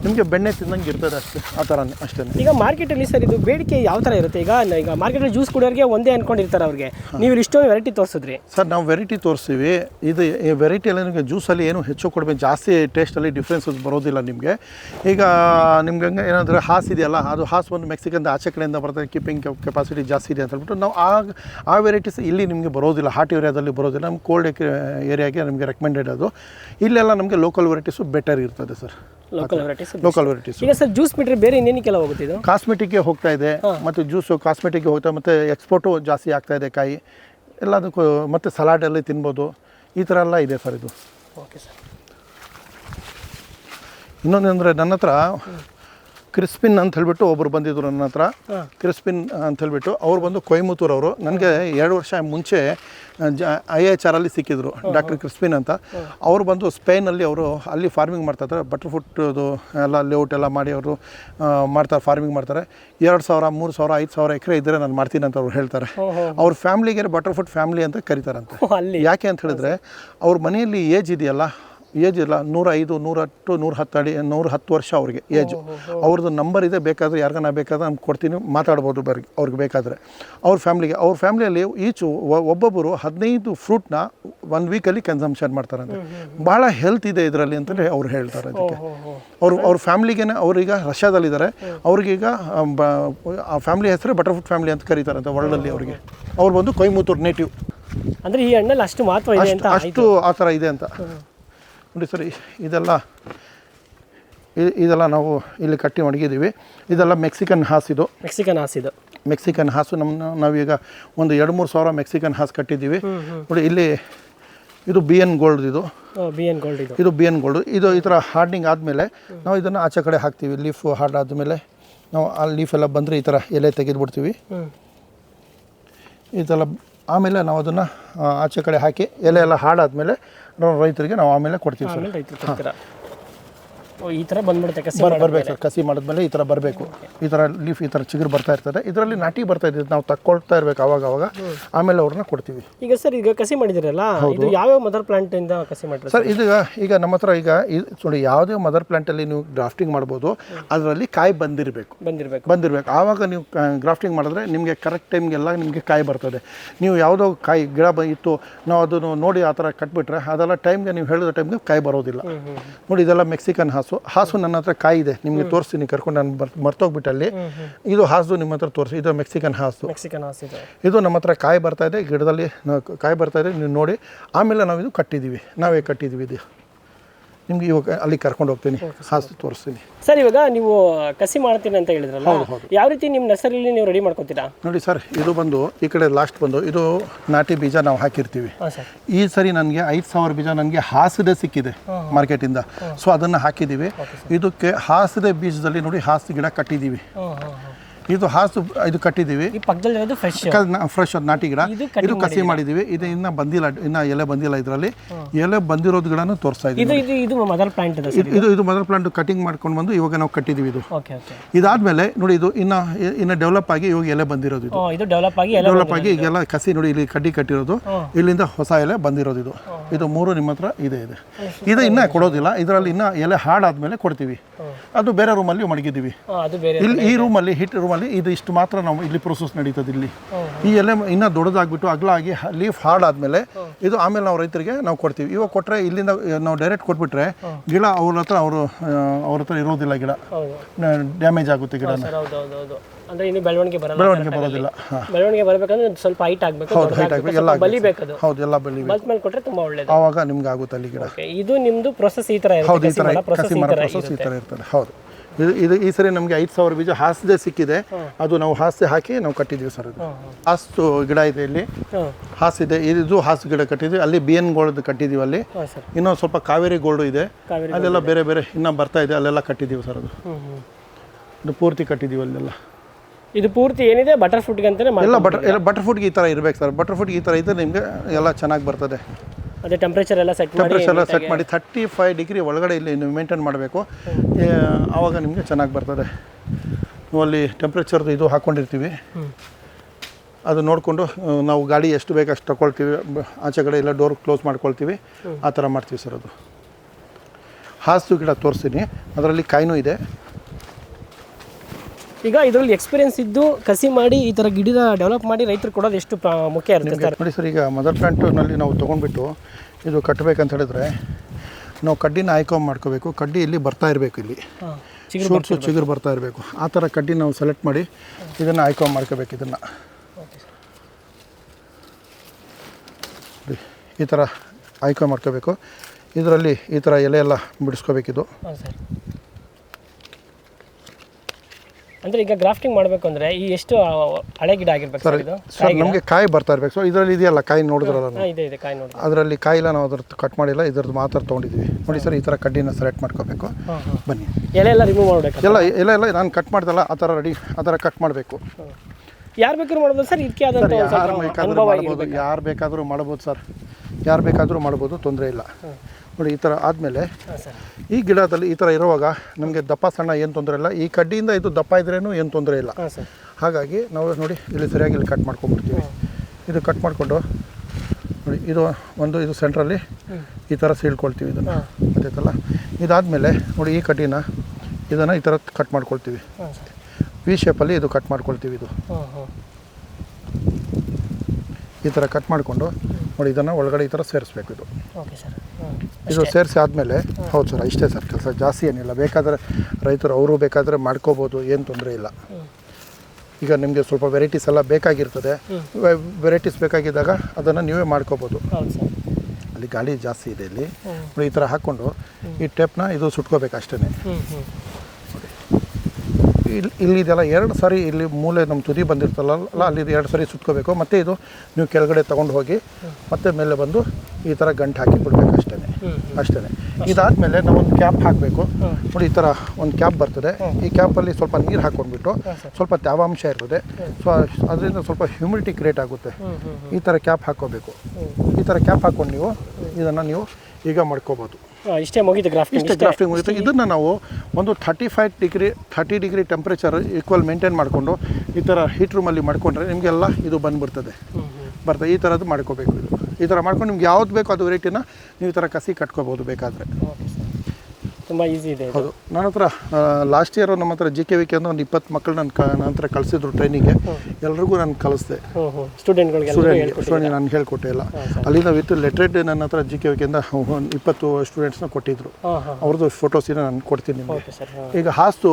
Speaker 1: ನಿಮಗೆ ಬೆಣ್ಣೆ ತಿಂದಂಗೆ ಇರ್ತದೆ ಅಷ್ಟೇ ಆ ಥರ ಅಷ್ಟೇ.
Speaker 2: ಈಗ ಮಾರ್ಕೆಟಲ್ಲಿ ಸರ್ ಇದು ಬೇಡಿಕೆ ಯಾವ ಥರ ಇರುತ್ತೆ? ಈಗ ಈಗ ಮಾರ್ಕೆಟಲ್ಲಿ ಜ್ಯೂಸ್ ಕುಡಿಯೋರಿಗೆ ಒಂದೇ ಅನ್ಕೊಂಡಿರ್ತಾರೆ ಅವ್ರಿಗೆ. ನೀವು ಇಷ್ಟೊಂದು ವೆರೈಟಿ ತೋರಿಸಿದ್ರಿ.
Speaker 1: ಸರ್ ನಾವು ವೆರೈಟಿ ತೋರಿಸ್ತೀವಿ ಇದು ಈ ವೆರೈಟಿ ಎಲ್ಲ ನಿಮಗೆ ಜ್ಯೂಸಲ್ಲಿ ಏನು ಹೆಚ್ಚು ಕಡಿಮೆ ಜಾಸ್ತಿ ಟೇಸ್ಟಲ್ಲಿ ಡಿಫ್ರೆನ್ಸಸ್ ಬರೋದಿಲ್ಲ ನಿಮಗೆ. ಈಗ ನಿಮ್ಗೆ ಹಂಗೆ ಏನಾದರೂ ಹಾಸ್ ಇದೆಯಲ್ಲ ಅದು ಹಾಸ್ ಒಂದು ಮೆಕ್ಸಿಕನ್ ಆಚೆ ಕಡೆಯಿಂದ ಬರ್ತದೆ ಕೀಪಿಂಗ್ ಕೆಪಾಸಿಟಿ ಜಾಸ್ತಿ ಇದೆ ಅಂತ ಹೇಳ್ಬಿಟ್ಟು ನಾವು ಆ ಆ ವೆರೈಟೀಸ್ ಇಲ್ಲಿ ನಿಮಗೆ ಬರೋದಿಲ್ಲ ಹಾಟ್ ಏರಿಯಾದಲ್ಲಿ ಬರೋದಿಲ್ಲ. ನಮ್ಗೆ ಕೋಲ್ಡ್ ಏರಿಯಾಗೆ ನಮಗೆ ರೆಕಮೆಂಡೆಡ್ ಅದು. ಇಲ್ಲೆಲ್ಲ ನಮಗೆ ಲೋಕಲ್ ವೆರೈಟೀಸು ಬೆಟರ್ ಇರ್ತದೆ sir.
Speaker 2: Local varieties
Speaker 1: local varieties
Speaker 2: ಈಗ ಸರ್ ಜ್ಯೂಸ್ ಬಿಟ್ಟರೆ ಬೇರೆ ಇನ್ನೇನಕ್ಕೆಲ್ಲ ಹೋಗುತ್ತೆ ಇದು?
Speaker 1: ಕಾಸ್ಮೆಟಿಕ್ಗೆ ಹೋಗ್ತಾ ಇದೆ ಮತ್ತು ಜ್ಯೂಸು ಕಾಸ್ಮೆಟಿಕ್ಗೆ ಹೋಗ್ತಾ ಮತ್ತು ಎಕ್ಸ್ಪೋರ್ಟು ಜಾಸ್ತಿ ಆಗ್ತಾ ಇದೆ ಕಾಯಿ. ಎಲ್ಲದಕ್ಕೂ ಮತ್ತು ಸಲಾಡಲ್ಲಿ ತಿನ್ಬೋದು. ಈ ಥರ ಎಲ್ಲ ಇದೆ ಸರ್ ಇದು.
Speaker 2: ಓಕೆ ಸರ್
Speaker 1: ಇನ್ನೊಂದಂದರೆ ನನ್ನ ಹತ್ರ ಕ್ರಿಸ್ಪಿನ್ ಅಂತ ಹೇಳ್ಬಿಟ್ಟು ಒಬ್ಬರು ಬಂದಿದ್ರು ನನ್ನ ಹತ್ರ. ಕ್ರಿಸ್ಪಿನ್ ಅಂತ ಹೇಳ್ಬಿಟ್ಟು ಅವ್ರು ಬಂದು ಕೊಯಮತ್ತೂರು ಅವರು ನನಗೆ ಎರಡು ವರ್ಷ ಮುಂಚೆ ಜ ಐ ಎಚ್ ಆರಲ್ಲಿ ಸಿಕ್ಕಿದ್ರು ಡಾಕ್ಟರ್ ಕ್ರಿಸ್ಪಿನ್ ಅಂತ. ಅವರು ಬಂದು ಸ್ಪೇನಲ್ಲಿ ಅವರು ಅಲ್ಲಿ ಫಾರ್ಮಿಂಗ್ ಮಾಡ್ತಾಯಿದ್ದಾರೆ ಬಟರ್ ಫುಟ್ದು ಎಲ್ಲ ಲೇಔಟ್ ಎಲ್ಲ ಮಾಡಿ ಅವರು ಮಾಡ್ತಾರೆ ಫಾರ್ಮಿಂಗ್ ಮಾಡ್ತಾರೆ. ಎರಡು ಸಾವಿರ ಮೂರು ಸಾವಿರ ಐದು ಸಾವಿರ ಎಕರೆ ಇದ್ದರೆ ನಾನು ಮಾಡ್ತೀನಿ ಅಂತ ಅವ್ರು ಹೇಳ್ತಾರೆ. ಅವ್ರ ಫ್ಯಾಮ್ಲಿಗೆ ಬಟರ್ ಫುಟ್ ಫ್ಯಾಮ್ಲಿ ಅಂತ ಕರೀತಾರಂತೆ
Speaker 2: ಅಲ್ಲಿ.
Speaker 1: ಯಾಕೆ ಅಂತ ಹೇಳಿದ್ರೆ ಅವ್ರ ಮನೆಯಲ್ಲಿ ಏಜ್ ಇದೆಯಲ್ಲ ಏಜ್ ಇಲ್ಲ ನೂರ ಐದು ನೂರ ಹತ್ತು ನೂರ ಹತ್ತು ಅಡಿ ನೂರ ಹತ್ತು ವರ್ಷ ಅವ್ರಿಗೆ ಏಜ್ ಅವ್ರದ್ದು ನಂಬರ್ ಇದೆ ಬೇಕಾದರೆ ಯಾರಿಗಾನ ಬೇಕಾದ್ರೆ ನಾನು ಕೊಡ್ತೀನಿ ಮಾತಾಡ್ಬೋದು ಬರ್ ಅವ್ರಿಗೆ ಬೇಕಾದರೆ. ಅವ್ರ ಫ್ಯಾಮ್ಲಿಗೆ ಅವ್ರ ಫ್ಯಾಮ್ಲಿಯಲ್ಲಿ ಈಚು ಒಬ್ಬೊಬ್ಬರು ಹದಿನೈದು ಫ್ರೂಟ್ನ ಒನ್ ವೀಕಲ್ಲಿ ಕನ್ಸಂಪ್ಷನ್ ಮಾಡ್ತಾರಂತೆ. ಭಾಳ ಹೆಲ್ತ್ ಇದೆ ಇದರಲ್ಲಿ ಅಂತಲೇ ಅವ್ರು ಹೇಳ್ತಾರೆ ಅದಕ್ಕೆ. ಅವರು ಅವ್ರ ಫ್ಯಾಮ್ಲಿಗೆ ಅವ್ರೀಗ ರಷ್ಯಾದಲ್ಲಿದ್ದಾರೆ ಅವ್ರಿಗೀಗ ಆ ಫ್ಯಾಮ್ಲಿ ಹೆಸರು ಬಟರ್ಫುಟ್ ಫ್ಯಾಮ್ಲಿ ಅಂತ ಕರೀತಾರಂತೆ ವರ್ಲ್ಡಲ್ಲಿ ಅವರಿಗೆ. ಅವ್ರು ಬಂದು ಕೊಯಮತ್ತೂರು ನೇಟಿವ್
Speaker 2: ಅಂದ್ರೆ ಈ ಹಣ್ಣಲ್ಲಿ ಅಷ್ಟು ಮಹತ್ವ ಇದೆ ಅಂತ
Speaker 1: ಅಷ್ಟು ಆ ಥರ ಇದೆ ಅಂತ. ನೋಡಿ ಸರಿ ಇದೆಲ್ಲ ಇದೆಲ್ಲ ನಾವು ಇಲ್ಲಿ ಕಟ್ಟಿ ಒಣಗಿದ್ದೀವಿ. ಇದೆಲ್ಲ ಮೆಕ್ಸಿಕನ್ ಹಾಸ್ ಇದು.
Speaker 2: ಮೆಕ್ಸಿಕನ್ ಹಾಸಿದು
Speaker 1: ಮೆಕ್ಸಿಕನ್ ಹಾಸು ನಮ್ಮ ನಾವೀಗ ಒಂದು ಎರಡು ಮೂರು ಸಾವಿರ ಮೆಕ್ಸಿಕನ್ ಹಾಸ್ ಕಟ್ಟಿದ್ದೀವಿ. ನೋಡಿ ಇಲ್ಲಿ ಇದು ಬಿ ಎನ್ ಗೋಲ್ಡ್ ಇದು.
Speaker 2: ಬಿ ಎನ್ ಗೋಲ್ಡ್ ಇದು.
Speaker 1: ಇದು ಬಿ ಎನ್ ಗೋಲ್ಡ್. ಇದು ಈ ಥರ ಹಾರ್ಡ್ನಿಂಗ್ ಆದಮೇಲೆ ನಾವು ಇದನ್ನು ಆಚೆ ಕಡೆ ಹಾಕ್ತೀವಿ. ಲೀಫ್ ಹಾರ್ಡ್ ಆದಮೇಲೆ ನಾವು ಆ ಲೀಫ್ ಎಲ್ಲ ಬಂದರೆ ಈ ಥರ ಎಲೆ ತೆಗೆದುಬಿಡ್ತೀವಿ. ಈ ಥರ ಆಮೇಲೆ ನಾವು ಅದನ್ನು ಆಚೆ ಕಡೆ ಹಾಕಿ ಎಲೆ ಎಲ್ಲ ಹಾಡಾದ್ಮೇಲೆ ರೈತರಿಗೆ ನಾವು ಆಮೇಲೆ ಕೊಡ್ತೀವಿ ಸರ್.
Speaker 2: ಆಮೇಲೆ ರೈತರು ಕೊಡ್ತೀರಾ? ಈ ಥರ ಬಂದ್ಬಿಡುತ್ತೆ ಕಸಿ
Speaker 1: ಬರ್ ಬರಬೇಕು ಕಸಿ ಮಾಡಿದ್ಮೇಲೆ ಈ ಥರ ಬರಬೇಕು. ಈ ಥರ ಲೀಫ್ ಈ ಥರ ಚಿಗುರು ಬರ್ತಾ ಇರ್ತದೆ. ಇದರಲ್ಲಿ ನಾಟಿ ಬರ್ತಾ ಇದ್ದು ನಾವು ತಕ್ಕೊಳ್ತಾ ಇರಬೇಕು ಅವಾಗ ಅವಾಗ ಆಮೇಲೆ ಅವ್ರನ್ನ ಕೊಡ್ತೀವಿ.
Speaker 2: ಈಗ ಸರ್ ಈಗ ಕಸಿ ಮಾಡಿದಿರಲ್ಲ? ಇದು ಯಾವ್ಯಾವ ಮದರ್ ಪ್ಲಾಂಟ್ ಇಂದ ಕಸಿ ಮಾಡಿದ್ರೆ
Speaker 1: ಸರ್ ಇದು ಈಗ ನಮ್ಮ ಹತ್ರ ಈಗ ನೋಡಿ ಯಾವುದೇ ಮದರ್ ಪ್ಲಾಂಟಲ್ಲಿ ನೀವು ಗ್ರಾಫ್ಟಿಂಗ್ ಮಾಡ್ಬೋದು ಅದರಲ್ಲಿ ಕಾಯಿ ಬಂದಿರಬೇಕು.
Speaker 2: ಬಂದಿರಬೇಕು.
Speaker 1: ಬಂದಿರಬೇಕು. ಆವಾಗ ನೀವು ಗ್ರಾಫ್ಟಿಂಗ್ ಮಾಡಿದ್ರೆ ನಿಮಗೆ ಕರೆಕ್ಟ್ ಟೈಮ್ಗೆಲ್ಲ ನಿಮಗೆ ಕಾಯಿ ಬರ್ತದೆ. ನೀವು ಯಾವುದೋ ಕಾಯಿ ಗಿಡ ಇತ್ತು ನಾವು ಅದನ್ನು ನೋಡಿ ಆ ಥರ ಕಟ್ಬಿಟ್ರೆ ಅದೆಲ್ಲ ಟೈಮ್ಗೆ ನೀವು ಹೇಳಿದ ಟೈಮ್ಗೆ ಕಾಯಿ ಬರೋದಿಲ್ಲ. ನೋಡಿ ಇದೆಲ್ಲ ಮೆಕ್ಸಿಕನ್ ಹಾಸು. ಹಾಸು ನನ್ನ ಹತ್ರ ಕಾಯಿ ಇದೆ. ನಿಮಗೆ ತೋರಿಸ್ತೀನಿ ಕರ್ಕೊಂಡು ನಾನು ಬರ್ ಮರ್ತೋಗ್ಬಿಟ್ಟು ಅಲ್ಲಿ ಇದು ಹಾಸು ನಿಮ್ಮ ಹತ್ರ ತೋರಿಸಿ. ಇದು ಮೆಕ್ಸಿಕನ್ ಹಾಸು.
Speaker 2: ಮೆಕ್ಸಿಕನ್ ಹಾಸು
Speaker 1: ಇದು. ನಮ್ಮ ಹತ್ರ ಕಾಯಿ ಬರ್ತಾ ಇದೆ ಗಿಡದಲ್ಲಿ ನ- ಕಾಯಿ ಬರ್ತಾ ಇದೆ ನೀವು ನೋಡಿ. ಆಮೇಲೆ ನಾವು ಇದು ಕಟ್ಟಿದ್ದೀವಿ. ನಾವೇ ಕಟ್ಟಿದ್ದೀವಿ ಇದು. ನಿಮ್ಗೆ ಇವಾಗ ಅಲ್ಲಿ ಕರ್ಕೊಂಡು ಹೋಗ್ತೀನಿ. ಹಾಸು ತೋರಿಸ್ತೀನಿ.
Speaker 2: ಸರ್ ಇವಾಗ ನೀವು ಕಸಿ ಮಾಡ್ತೀನಿ ಅಂತ ಹೇಳಿದ್ರಲ್ಲ ಯಾವ ರೀತಿ ನಿಮ್ಮ ನರ್ಸರಿಲಿ ನೀವು ರೆಡಿ ಮಾಡ್ಕೊತೀರಾ?
Speaker 1: ನೋಡಿ ಸರ್ ಇದು ಬಂದು ಈ ಕಡೆ ಲಾಸ್ಟ್ ಬಂದು ಇದು ನಾಟಿ ಬೀಜ ನಾವು ಹಾಕಿರ್ತೀವಿ. ಈ ಸರಿ ನನಗೆ ಐದು ಸಾವಿರ ಬೀಜ ನನಗೆ ಹಾಸಿದೆ ಸಿಕ್ಕಿದೆ ಮಾರ್ಕೆಟಿಂದ. ಸೊ ಅದನ್ನು ಹಾಕಿದ್ದೀವಿ ಇದಕ್ಕೆ ಹಾಸಿದೆ ಬೀಜದಲ್ಲಿ ನೋಡಿ ಹಾಸು ಗಿಡ ಕಟ್ಟಿದ್ದೀವಿ ಇದು ಹಾಸು ಇದು ಕಟ್ಟಿದ್ದೀವಿ.
Speaker 2: ಈ ಪಕ್ಕದಲ್ಲಿ ಇರೋದು ಫ್ರೆಶ್
Speaker 1: ಫ್ರೆಶ್ ಅದು ನಾಟಿ ಗಿಡ.
Speaker 2: ಇದು
Speaker 1: ಇದು ಕಸಿ ಮಾಡಿದೀವಿ ಇದು ಇನ್ನ ಬಂದಿಲ್ಲ ಇನ್ನ ಎಲೆ ಬಂದಿಲ್ಲ ಇದರಲ್ಲಿ. ಎಲೆ ಬಂದಿರೋದು ಗಿಡನೂ ತೋರಿಸ್ತಾ ಇದೀವಿ
Speaker 2: ಇದು ಇದು ಇದು ಮದರ್ ಪ್ಲಾಂಟ್ ಇದೆ
Speaker 1: ಇದು ಇದು ಮದರ್ ಪ್ಲಾಂಟ್ ಕಟಿಂಗ್ ಮಾಡ್ಕೊಂಡು ಬಂದು ಇವಾಗ ನಾವು ಕಟ್ಟಿದೀವಿ ಇದು. ಇದಾದ್ಮೇಲೆ ನೋಡಿ ಇದು ಇನ್ನ ಇನ್ನ ಡೆವಲಪ್ ಆಗಿ ಇವಾಗ ಎಲೆ ಬಂದಿರೋದು ಇದು.
Speaker 2: ಇದು ಡೆವಲಪ್ ಆಗಿ
Speaker 1: ಡೆವಲಪ್ ಆಗಿ ಈಗೆಲ್ಲ ಕಸಿ ನೋಡಿ ಇಲ್ಲಿ ಕಡ್ಡಿ ಕಟ್ಟಿರೋದು. ಇಲ್ಲಿಂದ ಹೊಸ ಎಲೆ ಬಂದಿರೋದು ಇದು. ಇದು ಮೂರು ನಿಮ್ಮ ಹತ್ರ ಇದೆ ಇದೆ. ಇದು ಇನ್ನ ಕೊಡೋದಿಲ್ಲ. ಇದರಲ್ಲಿ ಇನ್ನ ಎಲೆ ಹಾಡಾದ್ಮೇಲೆ ಕೊಡ್ತೀವಿ. ಅದು ಬೇರೆ ರೂಮಲ್ಲಿ ಮಡಗಿದ್ದೀವಿ. ಇಲ್ಲಿ ಈ ರೂಮಲ್ಲಿ ಹಿಟ್ ರೂಮಲ್ಲಿ ಇದು ಇಷ್ಟು ಮಾತ್ರ ನಾವು ಇಲ್ಲಿ ಪ್ರೊಸೆಸ್ ನಡೀತದೆ ಇಲ್ಲಿ. ಈ ಎಲೆ ಇನ್ನ ದೊಡ್ಡದಾಗ್ಬಿಟ್ಟು ಅಗಲ ಆಗಿ ಲೀಫ್ ಹಾರ್ಡ್ ಆದಮೇಲೆ ಇದು ಆಮೇಲೆ ನಾವು ರೈತರಿಗೆ ನಾವು ಕೊಡ್ತೀವಿ. ಇವಾಗ ಕೊಟ್ಟರೆ ಇಲ್ಲಿಂದ ನಾವು ಡೈರೆಕ್ಟ್ ಕೊಟ್ಬಿಟ್ರೆ ಗಿಡ ಅವ್ರ ಹತ್ರ ಅವರು ಅವ್ರ ಹತ್ರ ಇರೋದಿಲ್ಲ ಗಿಡ.
Speaker 2: ಹೌದು.
Speaker 1: ಡ್ಯಾಮೇಜ್ ಆಗುತ್ತೆ ಗಿಡ
Speaker 2: ಹೌದು ಹೌದು ಹೌದು. ಅಂದ್ರೆ ಇನ್ನು ಬೆಳವಣಿಗೆ ಬರಲ್ಲ
Speaker 1: ಬೆಳವಣಿಗೆ ಬರೋದಿಲ್ಲ.
Speaker 2: ಬೆಳವಣಿಗೆ ಬರಬೇಕಂದ್ರೆ ಸ್ವಲ್ಪ ಹೈಟ್ ಆಗಬೇಕು
Speaker 1: ಹೌದು ಹೈಟ್ ಆಗಬೇಕು. ಎಲ್ಲ
Speaker 2: ಬಲಿಬೇಕದು
Speaker 1: ಹೌದು ಎಲ್ಲ ಬೆಳಿ
Speaker 2: ಬಲ್ತ್ ಮೇಲೆ ಕೊಟ್ರೆ ತುಂಬಾ ಒಳ್ಳೇದು.
Speaker 1: ಆವಾಗ ನಿಮ್ಗೆ ಆಗುತ್ತೆ ಅಲ್ಲಿ ಗಿಡ.
Speaker 2: ಇದು ನಿಮ್ದು ಪ್ರೊಸೆಸ್ ಈ ತರ
Speaker 1: ಹೌದು
Speaker 2: ಇರುತ್ತೆ
Speaker 1: ಈ ಕಸಿ
Speaker 2: ಈ ತರ
Speaker 1: ಪ್ರೊಸೆಸ್ ಈ ಥರ ಇರ್ತದೆ. ಹೌದು. ಇದು ಇದು ಈ ಸರಿ ನಮಗೆ ಐದು ಸಾವಿರ ಬೀಜ ಹಾಸದೆ ಸಿಕ್ಕಿದೆ. ಅದು ನಾವು ಹಾಸೆ ಹಾಕಿ ನಾವು ಕಟ್ಟಿದ್ದೀವಿ ಸರ್ ಅದು. ಹಾಸು ಗಿಡ ಇದೆ ಇಲ್ಲಿ. ಹಾಸಿದೆ ಇದು ಹಾಸು ಗಿಡ ಕಟ್ಟಿದ್ವಿ ಅಲ್ಲಿ ಬಿ ಎನ್ ಗೋಲ್ಡ್ ಕಟ್ಟಿದ್ದೀವಿ ಅಲ್ಲಿ. ಇನ್ನೊಂದು ಸ್ವಲ್ಪ ಕಾವೇರಿ ಗೋಲ್ಡು ಇದೆ. ಅಲ್ಲೆಲ್ಲ ಬೇರೆ ಬೇರೆ ಇನ್ನೂ ಬರ್ತಾ ಇದೆ ಅಲ್ಲೆಲ್ಲ ಕಟ್ಟಿದ್ದೀವಿ ಸರ್ ಅದು. ಇದು ಪೂರ್ತಿ ಕಟ್ಟಿದ್ದೀವಿ ಅಲ್ಲೆಲ್ಲ.
Speaker 2: ಇದು ಪೂರ್ತಿ ಏನಿದೆ? ಬಟರ್ ಫುಡ್ಗೆ ಅಂತಾನೆ
Speaker 1: ಎಲ್ಲ ಬಟರ್ ಎಲ್ಲ ಬಟರ್ ಫುಡ್ಗೆ ಈ ಥರ ಇರಬೇಕು ಸರ್. ಬಟರ್ ಫುಡ್ಗೆ ಈ ಥರ ಇದ್ದರೆ ನಿಮಗೆ ಎಲ್ಲ ಚೆನ್ನಾಗಿ ಬರ್ತದೆ.
Speaker 2: ಅದೇ ಟೆಂಪ್ರೇಚರ್ ಎಲ್ಲ ಸೆಟ್
Speaker 1: ಟೆಂಪ್ರೇಚರ್ ಎಲ್ಲ ಸೆಟ್ ಮಾಡಿ ಥರ್ಟಿ ಫೈವ್ ಡಿಗ್ರಿ ಒಳಗಡೆ ಇಲ್ಲಿ ನೀವು ಮೇಂಟೈನ್ ಮಾಡಬೇಕು. ಆವಾಗ ನಿಮಗೆ ಚೆನ್ನಾಗಿ ಬರ್ತದೆ. ನೀವು ಅಲ್ಲಿ ಟೆಂಪ್ರೇಚರ್ದು ಇದು ಹಾಕ್ಕೊಂಡಿರ್ತೀವಿ ಅದು ನೋಡಿಕೊಂಡು ನಾವು ಗಾಡಿ ಎಷ್ಟು ಬೇಕು ಅಷ್ಟು ತಗೊಳ್ತೀವಿ. ಆಚೆ ಕಡೆ ಎಲ್ಲ ಡೋರ್ ಕ್ಲೋಸ್ ಮಾಡ್ಕೊಳ್ತೀವಿ. ಆ ಥರ ಮಾಡ್ತೀವಿ ಸರ್ ಅದು. ಹಾಸು ಗಿಡ ತೋರಿಸ್ತೀನಿ ಅದರಲ್ಲಿ ಕಾಯಿನೂ ಇದೆ.
Speaker 2: ಈಗ ಇದರಲ್ಲಿ ಎಕ್ಸ್ಪೀರಿಯನ್ಸ್ ಇದ್ದು ಕಸಿ ಮಾಡಿ ಈ ಥರ ಗಿಡದ ಡೆವಲಪ್ ಮಾಡಿ ರೈತರು ಕೊಡೋದು ಎಷ್ಟು ಮುಖ್ಯ ಇರುತ್ತೆ ಸರ್?
Speaker 1: ನೋಡಿ ಸರ್ ಈಗ ಮದರ್ ಪ್ಲಾಂಟ್ನಲ್ಲಿ ನಾವು ತೊಗೊಂಡ್ಬಿಟ್ಟು ಇದು ಕಟ್ಟಬೇಕಂತ ಹೇಳಿದ್ರೆ ನಾವು ಕಡ್ಡಿನ ಆಯ್ಕೆ ಮಾಡ್ಕೋಬೇಕು. ಕಡ್ಡಿ ಇಲ್ಲಿ ಬರ್ತಾ ಇರಬೇಕು ಇಲ್ಲಿ. ಶೂಟ್ಸು ಚಿಗುರು ಬರ್ತಾ ಇರಬೇಕು. ಆ ಥರ ಕಡ್ಡಿ ನಾವು ಸೆಲೆಕ್ಟ್ ಮಾಡಿ ಇದನ್ನು ಆಯ್ಕೆ ಮಾಡ್ಕೋಬೇಕು ಇದನ್ನು. ಈ ಥರ ಆಯ್ಕೆ ಮಾಡ್ಕೋಬೇಕು. ಇದರಲ್ಲಿ ಈ ಥರ ಎಲೆ ಎಲ್ಲ ಬಿಡಿಸ್ಕೋಬೇಕಿದು.
Speaker 2: ಅಂದ್ರೆ ಈಗ ಗ್ರಾಫ್ಟಿಂಗ್ ಮಾಡಬೇಕು ಅಂದ್ರೆ ಈ ಎಷ್ಟು ಹಳೆ ಗಿಡ ಆಗಿರ್ಬೇಕು ಸರ್ ಇದು?
Speaker 1: ಸರ್ ನಮಗೆ ಕಾಯಿ ಬರ್ತಾ ಇರಬೇಕು. ಸೊ ಇದರಲ್ಲಿ ಇದೆಯಲ್ಲ ಕಾಯಿ ನೋಡಿದ್ರಲ್ಲ
Speaker 2: ಹಾಂ ಇದೆ ಇದೆ ಕಾಯಿ ನೋಡಿ
Speaker 1: ಅದರಲ್ಲಿ ಕಾಯಿಲ್ಲ ನಾವು ಅದ್ರದ್ದು ಕಟ್ ಮಾಡಿಲ್ಲ ಇದ್ರದ್ದು ಮಾತ್ರ ತೊಗೊಂಡಿದ್ದೀವಿ. ನೋಡಿ ಸರ್ ಈ ಥರ ಕಡ್ಡಿನ ಸೆಲೆಕ್ಟ್ ಮಾಡ್ಕೋಬೇಕು. ಬನ್ನಿ.
Speaker 2: ಎಲೆ ಎಲ್ಲ ರಿಮೂವ್ ಮಾಡಬೇಕು
Speaker 1: ಎಲ್ಲ ಎಲ್ಲ ಎಲ್ಲ ನಾನು ಕಟ್ ಮಾಡ್ದಲ್ಲ ಆ ಥರ ರೆಡಿ ಆ ಥರ ಕಟ್ ಮಾಡಬೇಕು.
Speaker 2: ಯಾರು ಬೇಕಾದ್ರೂ ಮಾಡ್ಬೋದು ಸರ್ ಇದಕ್ಕೆ ಒಂದು
Speaker 1: ಯಾರು
Speaker 2: ಸ್ವಲ್ಪ
Speaker 1: ಬೇಕಾದರೂ
Speaker 2: ಅನುಭವ
Speaker 1: ಮಾಡ್ಬೋದು ಯಾರು ಬೇಕಾದರೂ ಮಾಡ್ಬೋದು ಸರ್. ಯಾರು ಬೇಕಾದರೂ ಮಾಡ್ಬೋದು ತೊಂದರೆ ಇಲ್ಲ. ನೋಡಿ ಈ ಥರ ಆದಮೇಲೆ ಈ ಗಿಡದಲ್ಲಿ ಈ ಥರ ಇರುವಾಗ ನಮಗೆ ದಪ್ಪ ಸಣ್ಣ ಏನು ತೊಂದರೆ ಇಲ್ಲ. ಈ ಕಡ್ಡಿಯಿಂದ ಇದು ದಪ್ಪ ಇದ್ರೇನು ಏನು ತೊಂದರೆ ಇಲ್ಲ. ಹಾಗಾಗಿ ನಾವು ನೋಡಿ ಇಲ್ಲಿ ಸರಿಯಾಗಿ ಇಲ್ಲಿ ಕಟ್ ಮಾಡ್ಕೊಂಡ್ಬಿಡ್ತೀವಿ. ಇದು ಕಟ್ ಮಾಡಿಕೊಂಡು ನೋಡಿ ಇದು ಒಂದು ಇದು ಸೆಂಟ್ರಲ್ಲಿ ಈ ಥರ ಸೀಳ್ಕೊಳ್ತೀವಿ ಇದನ್ನು. ಗೊತ್ತಾಯ್ತಲ್ಲ ಇದಾದಮೇಲೆ ನೋಡಿ ಈ ಕಡ್ಡಿನ ಇದನ್ನು ಈ ಥರ ಕಟ್ ಮಾಡ್ಕೊಳ್ತೀವಿ. ವಿ ಶೇಪಲ್ಲಿ ಇದು ಕಟ್ ಮಾಡ್ಕೊಳ್ತೀವಿ ಇದು. ಈ ಥರ ಕಟ್ ಮಾಡಿಕೊಂಡು ನೋಡಿ ಇದನ್ನು ಒಳಗಡೆ ಈ ಥರ ಸೇರಿಸ್ಬೇಕು ಇದು.
Speaker 2: Okay sir.
Speaker 1: ಇದು ಸೇರಿಸಿ ಆದಮೇಲೆ ಹೌದು ಸರ್ ಇಷ್ಟೇ ಸರ್ ಕೆಲಸ ಜಾಸ್ತಿ ಏನಿಲ್ಲ. ಬೇಕಾದರೆ ರೈತರು ಅವರು ಬೇಕಾದರೆ ಮಾಡ್ಕೋಬೋದು ಏನು ತೊಂದರೆ ಇಲ್ಲ. ಈಗ ನಿಮಗೆ ಸ್ವಲ್ಪ ವೆರೈಟೀಸ್ ಎಲ್ಲ ಬೇಕಾಗಿರ್ತದೆ. ವೆರೈಟೀಸ್ ಬೇಕಾಗಿದ್ದಾಗ ಅದನ್ನು ನೀವೇ ಮಾಡ್ಕೋಬೋದು. ಅಲ್ಲಿ ಗಾಳಿ ಜಾಸ್ತಿ ಇದೆ ಇಲ್ಲಿ. ನೋಡಿ ಈ ಥರ ಹಾಕ್ಕೊಂಡು ಈ ಟೇಪ್ನ ಇದು ಸುಟ್ಕೋಬೇಕು ಅಷ್ಟೇ ಇಲ್ಲಿ ಇಲ್ಲಿದೆಲ್ಲ ಎರಡು ಸಾರಿ ಇಲ್ಲಿ ಮೂಲೆ ನಮ್ಮ ತುದಿ ಬಂದಿರ್ತಲ್ಲ ಅಲ್ಲ ಅಲ್ಲಿ ಎರಡು ಸಾರಿ ಸುತ್ಕೋಬೇಕು. ಮತ್ತು ಇದು ನೀವು ಕೆಳಗಡೆ ತೊಗೊಂಡು ಹೋಗಿ ಮತ್ತೆ ಮೇಲೆ ಬಂದು ಈ ಥರ ಗಂಟು ಹಾಕಿ ಬಿಡಬೇಕು ಅಷ್ಟೇ ಅಷ್ಟೇ ಇದಾದಮೇಲೆ ನಾವು ಒಂದು ಕ್ಯಾಪ್ ಹಾಕಬೇಕು. ನೋಡಿ ಈ ಥರ ಒಂದು ಕ್ಯಾಪ್ ಬರ್ತದೆ. ಈ ಕ್ಯಾಪಲ್ಲಿ ಸ್ವಲ್ಪ ನೀರು ಹಾಕ್ಕೊಂಡ್ಬಿಟ್ಟು ಸ್ವಲ್ಪ ತ್ಯಾವಾಂಶ ಇರ್ತದೆ. ಸೊ ಅದರಿಂದ ಸ್ವಲ್ಪ ಹ್ಯೂಮಿಡಿಟಿ ಕ್ರಿಯೇಟ್ ಆಗುತ್ತೆ. ಈ ಥರ ಕ್ಯಾಪ್ ಹಾಕ್ಕೋಬೇಕು ಈ ಥರ ಕ್ಯಾಪ್ ಹಾಕ್ಕೊಂಡು ನೀವು ಇದನ್ನು ನೀವು ಈಗ ಮಾಡ್ಕೋಬೋದು.
Speaker 2: ಇಷ್ಟೇ ಮುಗಿತು ಗ್ರಾಫ್ಟಿಂಗ್
Speaker 1: ಇಷ್ಟೇ ಗ್ರಾಫ್ಟಿಂಗ್ ಮುಗಿತು. ಇದನ್ನು ನಾವು ಒಂದು thirty five degree thirty degree temperature equal maintain ಮಾಡಿಕೊಂಡು ಈ ಥರ ಹೀಟ್ ರೂಮಲ್ಲಿ ಮಾಡಿಕೊಂಡ್ರೆ ನಿಮಗೆಲ್ಲ ಇದು ಬಂದುಬಿಡ್ತದೆ. ಬರ್ತದೆ ಈ ಥರದ್ದು ಮಾಡ್ಕೋಬೇಕು ಇದು. ಈ ಥರ ಮಾಡ್ಕೊಂಡು ನಿಮ್ಗೆ ಯಾವ್ದು ಬೇಕೋ ಅದು ವೆರೈಟಿನ ನೀವು ಈ ಥರ ಕಸಿ ಕಟ್ಕೋಬೋದು ಬೇಕಾದರೆ.
Speaker 2: ತುಂಬ ಈಸಿ ಇದೆ
Speaker 1: ಹೌದು. ನನ್ನ ಹತ್ರ ಲಾಸ್ಟ್ ಇಯರ್ ನಮ್ಮ ಹತ್ರ ಜಿ ಕೆ ವಿ ಕೆ ಅಂದ್ರೆ ಒಂದು ಇಪ್ಪತ್ತು ಮಕ್ಕಳು ನನ್ನ ಕ ನನ್ನ ಹತ್ರ ಕಳಿಸಿದ್ರು ಟ್ರೈನಿಂಗ್ಗೆ ಎಲ್ರಿಗೂ ನಾನು ಕಲಿಸ್ದೆ
Speaker 2: ಸ್ಟೂಡೆಂಟ್ಗಳಿಗೆ
Speaker 1: ಸ್ಟೂಡೆಂಟ್ ನಾನು ಹೇಳ್ಕೊಟ್ಟೆ ಇಲ್ಲ ಅಲ್ಲಿಂದ ವಿತ್ ಲೆಟ್ರೆಡ್ ನನ್ನ ಹತ್ರ ಜಿ ಕೆ ವಿ ಕೆಯಿಂದ ಒಂದು ಇಪ್ಪತ್ತು ಸ್ಟೂಡೆಂಟ್ಸ್ನ ಕೊಟ್ಟಿದ್ರು. ಅವ್ರದ್ದು ಫೋಟೋಸಿನ ನಾನು ಕೊಡ್ತೀನಿ ನಿಮಗೆ. ಈಗ ಹಾಸ್ತು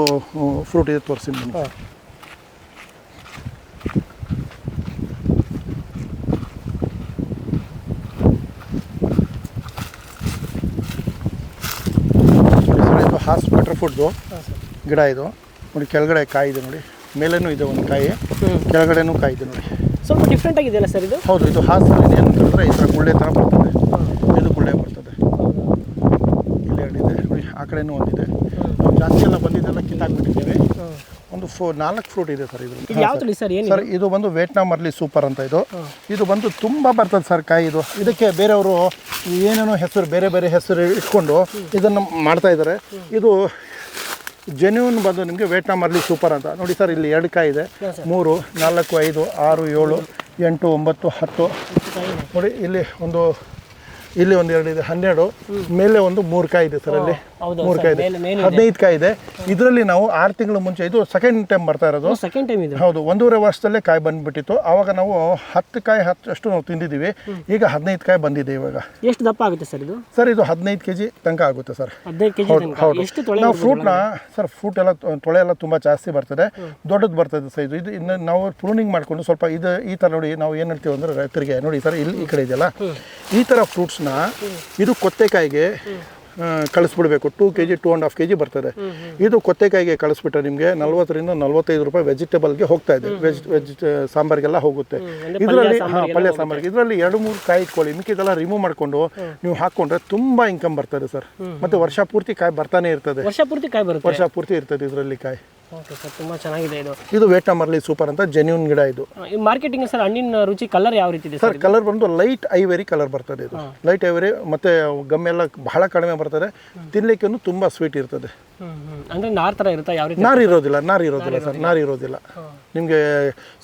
Speaker 1: ಫ್ರೂಟ್ ಇದೆ ತೋರಿಸ್ತೀನಿ ನಿಮಗೆ. ಹಾಸ್ ಬಟರ್
Speaker 2: ಫುಡ್ದು
Speaker 1: ಗಿಡ ಇದು. ನೋಡಿ ಕೆಳಗಡೆ ಕಾಯಿ ಇದೆ ನೋಡಿ. ಮೇಲೇನೂ ಇದೆ ಒಂದು ಕಾಯಿ. ಕೆಳಗಡೆನೂ ಕಾಯಿ ಇದೆ ನೋಡಿ.
Speaker 2: ಸ್ವಲ್ಪ ಡಿಫ್ರೆಂಟ್ ಆಗಿದೆಯಲ್ಲ ಸರ್ ಇದು?
Speaker 1: ಹೌದು ಇದು ಹಾಸ್ ಏನು ಅಂತಂದರೆ ಈ ಥರ ಗುಳ್ಳೆ ಥರ ಬರ್ತದೆ. ಇದು ಗುಳ್ಳೆ ಬರ್ತದೆ. ಇಲ್ಲಿ ಎರಡಿದೆ ನೋಡಿ ಆ ಕಡೆನೂ ಒಂದಿದೆ ನಾವು ಜಾಸ್ತಿ ಎಲ್ಲ ಬಂದಿದ್ದೆಲ್ಲ ಕಿತ್ತಾಕ್ಬಿಟ್ಟಿದ್ದೀವಿ ಒಂದು ಫೋ ನಾಲ್ಕು ಫ್ರೂಟ್ ಇದೆ ಸರ್ ಇದು
Speaker 2: ಯಾವ್ದು ಯಾವ ಸರ್ ಏನು
Speaker 1: ಸರ್ ಇದು ಬಂದು ವಿಯೆಟ್ನಾಮ್ ಅರ್ಲಿ ಸೂಪರ್ ಅಂತ ಇದು. ಇದು ಬಂದು ತುಂಬ ಬರ್ತದೆ ಸರ್ ಕಾಯಿ ಇದು. ಇದಕ್ಕೆ ಬೇರೆಯವರು ಏನೇನೋ ಹೆಸರು ಬೇರೆ ಬೇರೆ ಹೆಸರು ಇಟ್ಕೊಂಡು ಇದನ್ನು ಮಾಡ್ತಾ ಇದ್ದಾರೆ ಇದು ಜೆನ್ಯೂನ್ ಬಂದು ನಿಮಗೆ ವಿಯೆಟ್ನಾಮ್ ಅರ್ಲಿ ಸೂಪರ್ ಅಂತ. ನೋಡಿ ಸರ್ ಇಲ್ಲಿ ಎರಡು ಕಾಯಿ ಇದೆ. ಮೂರು ನಾಲ್ಕು ಐದು ಆರು ಏಳು ಎಂಟು ಒಂಬತ್ತು ಹತ್ತು. ನೋಡಿ ಇಲ್ಲಿ ಒಂದು ಇಲ್ಲಿ ಒಂದು ಎರಡು ಇದೆ. ಹನ್ನೆರಡು. ಮೇಲೆ ಒಂದು ಮೂರು ಕಾಯಿ ಇದೆ ಸರ್ ಅಲ್ಲಿ. ಮೂರ್ ಕಾಯಿ ಇದೆ. ಹದಿನೈದು ಕಾಯಿ ಇದೆ. ಇದರಲ್ಲಿ ನಾವು ಆರು ತಿಂಗಳ ಮುಂಚೆ ಇದು ಸೆಕೆಂಡ್ ಟೈಮ್ ಬರ್ತಾ ಇರೋದು.
Speaker 2: ಸೆಕೆಂಡ್ ಟೈಮ್ ಇದೆ?
Speaker 1: ಹೌದು. ಒಂದೂವರೆ ವರ್ಷದಲ್ಲೇ ಕಾಯಿ ಬಂದ್ಬಿಟ್ಟಿತ್ತು. ಆವಾಗ ನಾವು ಹತ್ತು ಕಾಯಿ ಹತ್ತು ಅಷ್ಟು ನಾವು ತಿಂದಿದ್ದೀವಿ ಈಗ ಹದಿನೈದು ಕಾಯಿ ಬಂದಿದೆ ಇವಾಗ.
Speaker 2: ಎಷ್ಟು ದಪ್ಪ ಆಗುತ್ತೆ ಸರ್ ಇದು?
Speaker 1: ಸರ್ ಇದು ಹದಿನೈದು ಕೆ ಜಿ ತನಕ ಆಗುತ್ತೆ ಸರ್. ಹೌದು ನಾವು ಫ್ರೂಟ್ನ ಸರ್ ಫ್ರೂಟ್ ಎಲ್ಲ ತೊಳೆ ಎಲ್ಲ ತುಂಬ ಜಾಸ್ತಿ ಬರ್ತದೆ. ದೊಡ್ಡದು ಬರ್ತದೆ ಸರ್ ಇದು. ಇನ್ನು ನಾವು ಪ್ರೂನಿಂಗ್ ಮಾಡಿಕೊಂಡು ಸ್ವಲ್ಪ ಇದು ಈ ಥರ ನೋಡಿ ನಾವು ಏನು ಹೇಳ್ತೀವಿ ಅಂದರೆ ರೈತರಿಗೆ ನೋಡಿ ಸರ್ ಇಲ್ಲಿ ಈ ಕಡೆ ಇದೆಯಲ್ಲ. ಈ ಥರ ಫ್ರೂಟ್ಸ್ನ ಇದು ಕೊತ್ತೆಕಾಯಿಗೆ ಕಳಿಸ್ಬಿಡ್ಬೇಕು. Two K G two and half K G ಬರ್ತದೆ. ಇದು ಕೊತ್ತೆಕಾಯಿಗೆ ಕಳಿಸ್ಬಿಟ್ರೆ ನಿಮಗೆ ನಲ್ವತ್ತರಿಂದ ನಲ್ವತ್ತೈದು ರೂಪಾಯಿ ವೆಜಿಟೇಬಲ್ಗೆ ಹೋಗ್ತಾ ಇದೆ. ವೆಜ್ ವೆಜ್ ಸಾಂಬಾರಿಗೆಲ್ಲ ಹೋಗುತ್ತೆ. ಇದರಲ್ಲಿ ಹಾಂ ಪಲ್ಯ ಸಾಂಬಾರಿಗೆ. ಇದರಲ್ಲಿ ಎರಡು ಮೂರು ಕಾಯಿ ಇಟ್ಕೊಳ್ಳಿ ಮಿಕ್ಕಿದೆಲ್ಲ ರಿಮೂವ್ ಮಾಡಿಕೊಂಡು ನೀವು ಹಾಕ್ಕೊಂಡ್ರೆ ತುಂಬ ಇನ್ಕಮ್ ಬರ್ತದೆ ಸರ್. ಮತ್ತು ವರ್ಷ ಪೂರ್ತಿ ಕಾಯಿ ಬರ್ತಾನೆ ಇರ್ತದೆ.
Speaker 2: ವರ್ಷ ಪೂರ್ತಿ ಕಾಯಿ ಬರುತ್ತೆ?
Speaker 1: ವರ್ಷ ಪೂರ್ತಿ ಇರ್ತದೆ ಇದರಲ್ಲಿ ಕಾಯಿ.
Speaker 2: ಓಕೆ ಸರ್ ತುಂಬ ಚೆನ್ನಾಗಿದೆ ಇದು.
Speaker 1: ಇದು ಅರ್ಲಿ ಸೂಪರ್ ಅಂತ ಜೆನ್ಯೂನ್ ಗಿಡ ಇದು.
Speaker 2: ಈ ಮಾರ್ಕೆಟಿಂಗ್ ಸರ್ ಹಣ್ಣಿನ ರುಚಿ ಕಲರ್ ಯಾವ ರೀತಿ ಇದೆ ಸರ್
Speaker 1: ಸರ್ ಕಲರ್ ಬಂದು ಲೈಟ್ ಐವೆರಿ ಕಲರ್ ಬರ್ತದೆ ಇದು. ಲೈಟ್ ಐವೆರಿ ಮತ್ತೆ ಗಮ್ಮೆಲ್ಲ ಬಹಳ ಕಡಿಮೆ ಬರ್ತದೆ ತಿನ್ಲಿಕ್ಕೂ ತುಂಬ ಸ್ವೀಟ್ ಇರ್ತದೆ.
Speaker 2: ಅಂದ್ರೆ ನಾರ್ ಥರ ಇರುತ್ತಾ? ಯಾವ ರೀತಿ?
Speaker 1: ನಾರು ಇರೋದಿಲ್ಲ ನಾರು ಇರೋದಿಲ್ಲ ಸರ್ ನಾರು ಇರೋದಿಲ್ಲ. ನಿಮಗೆ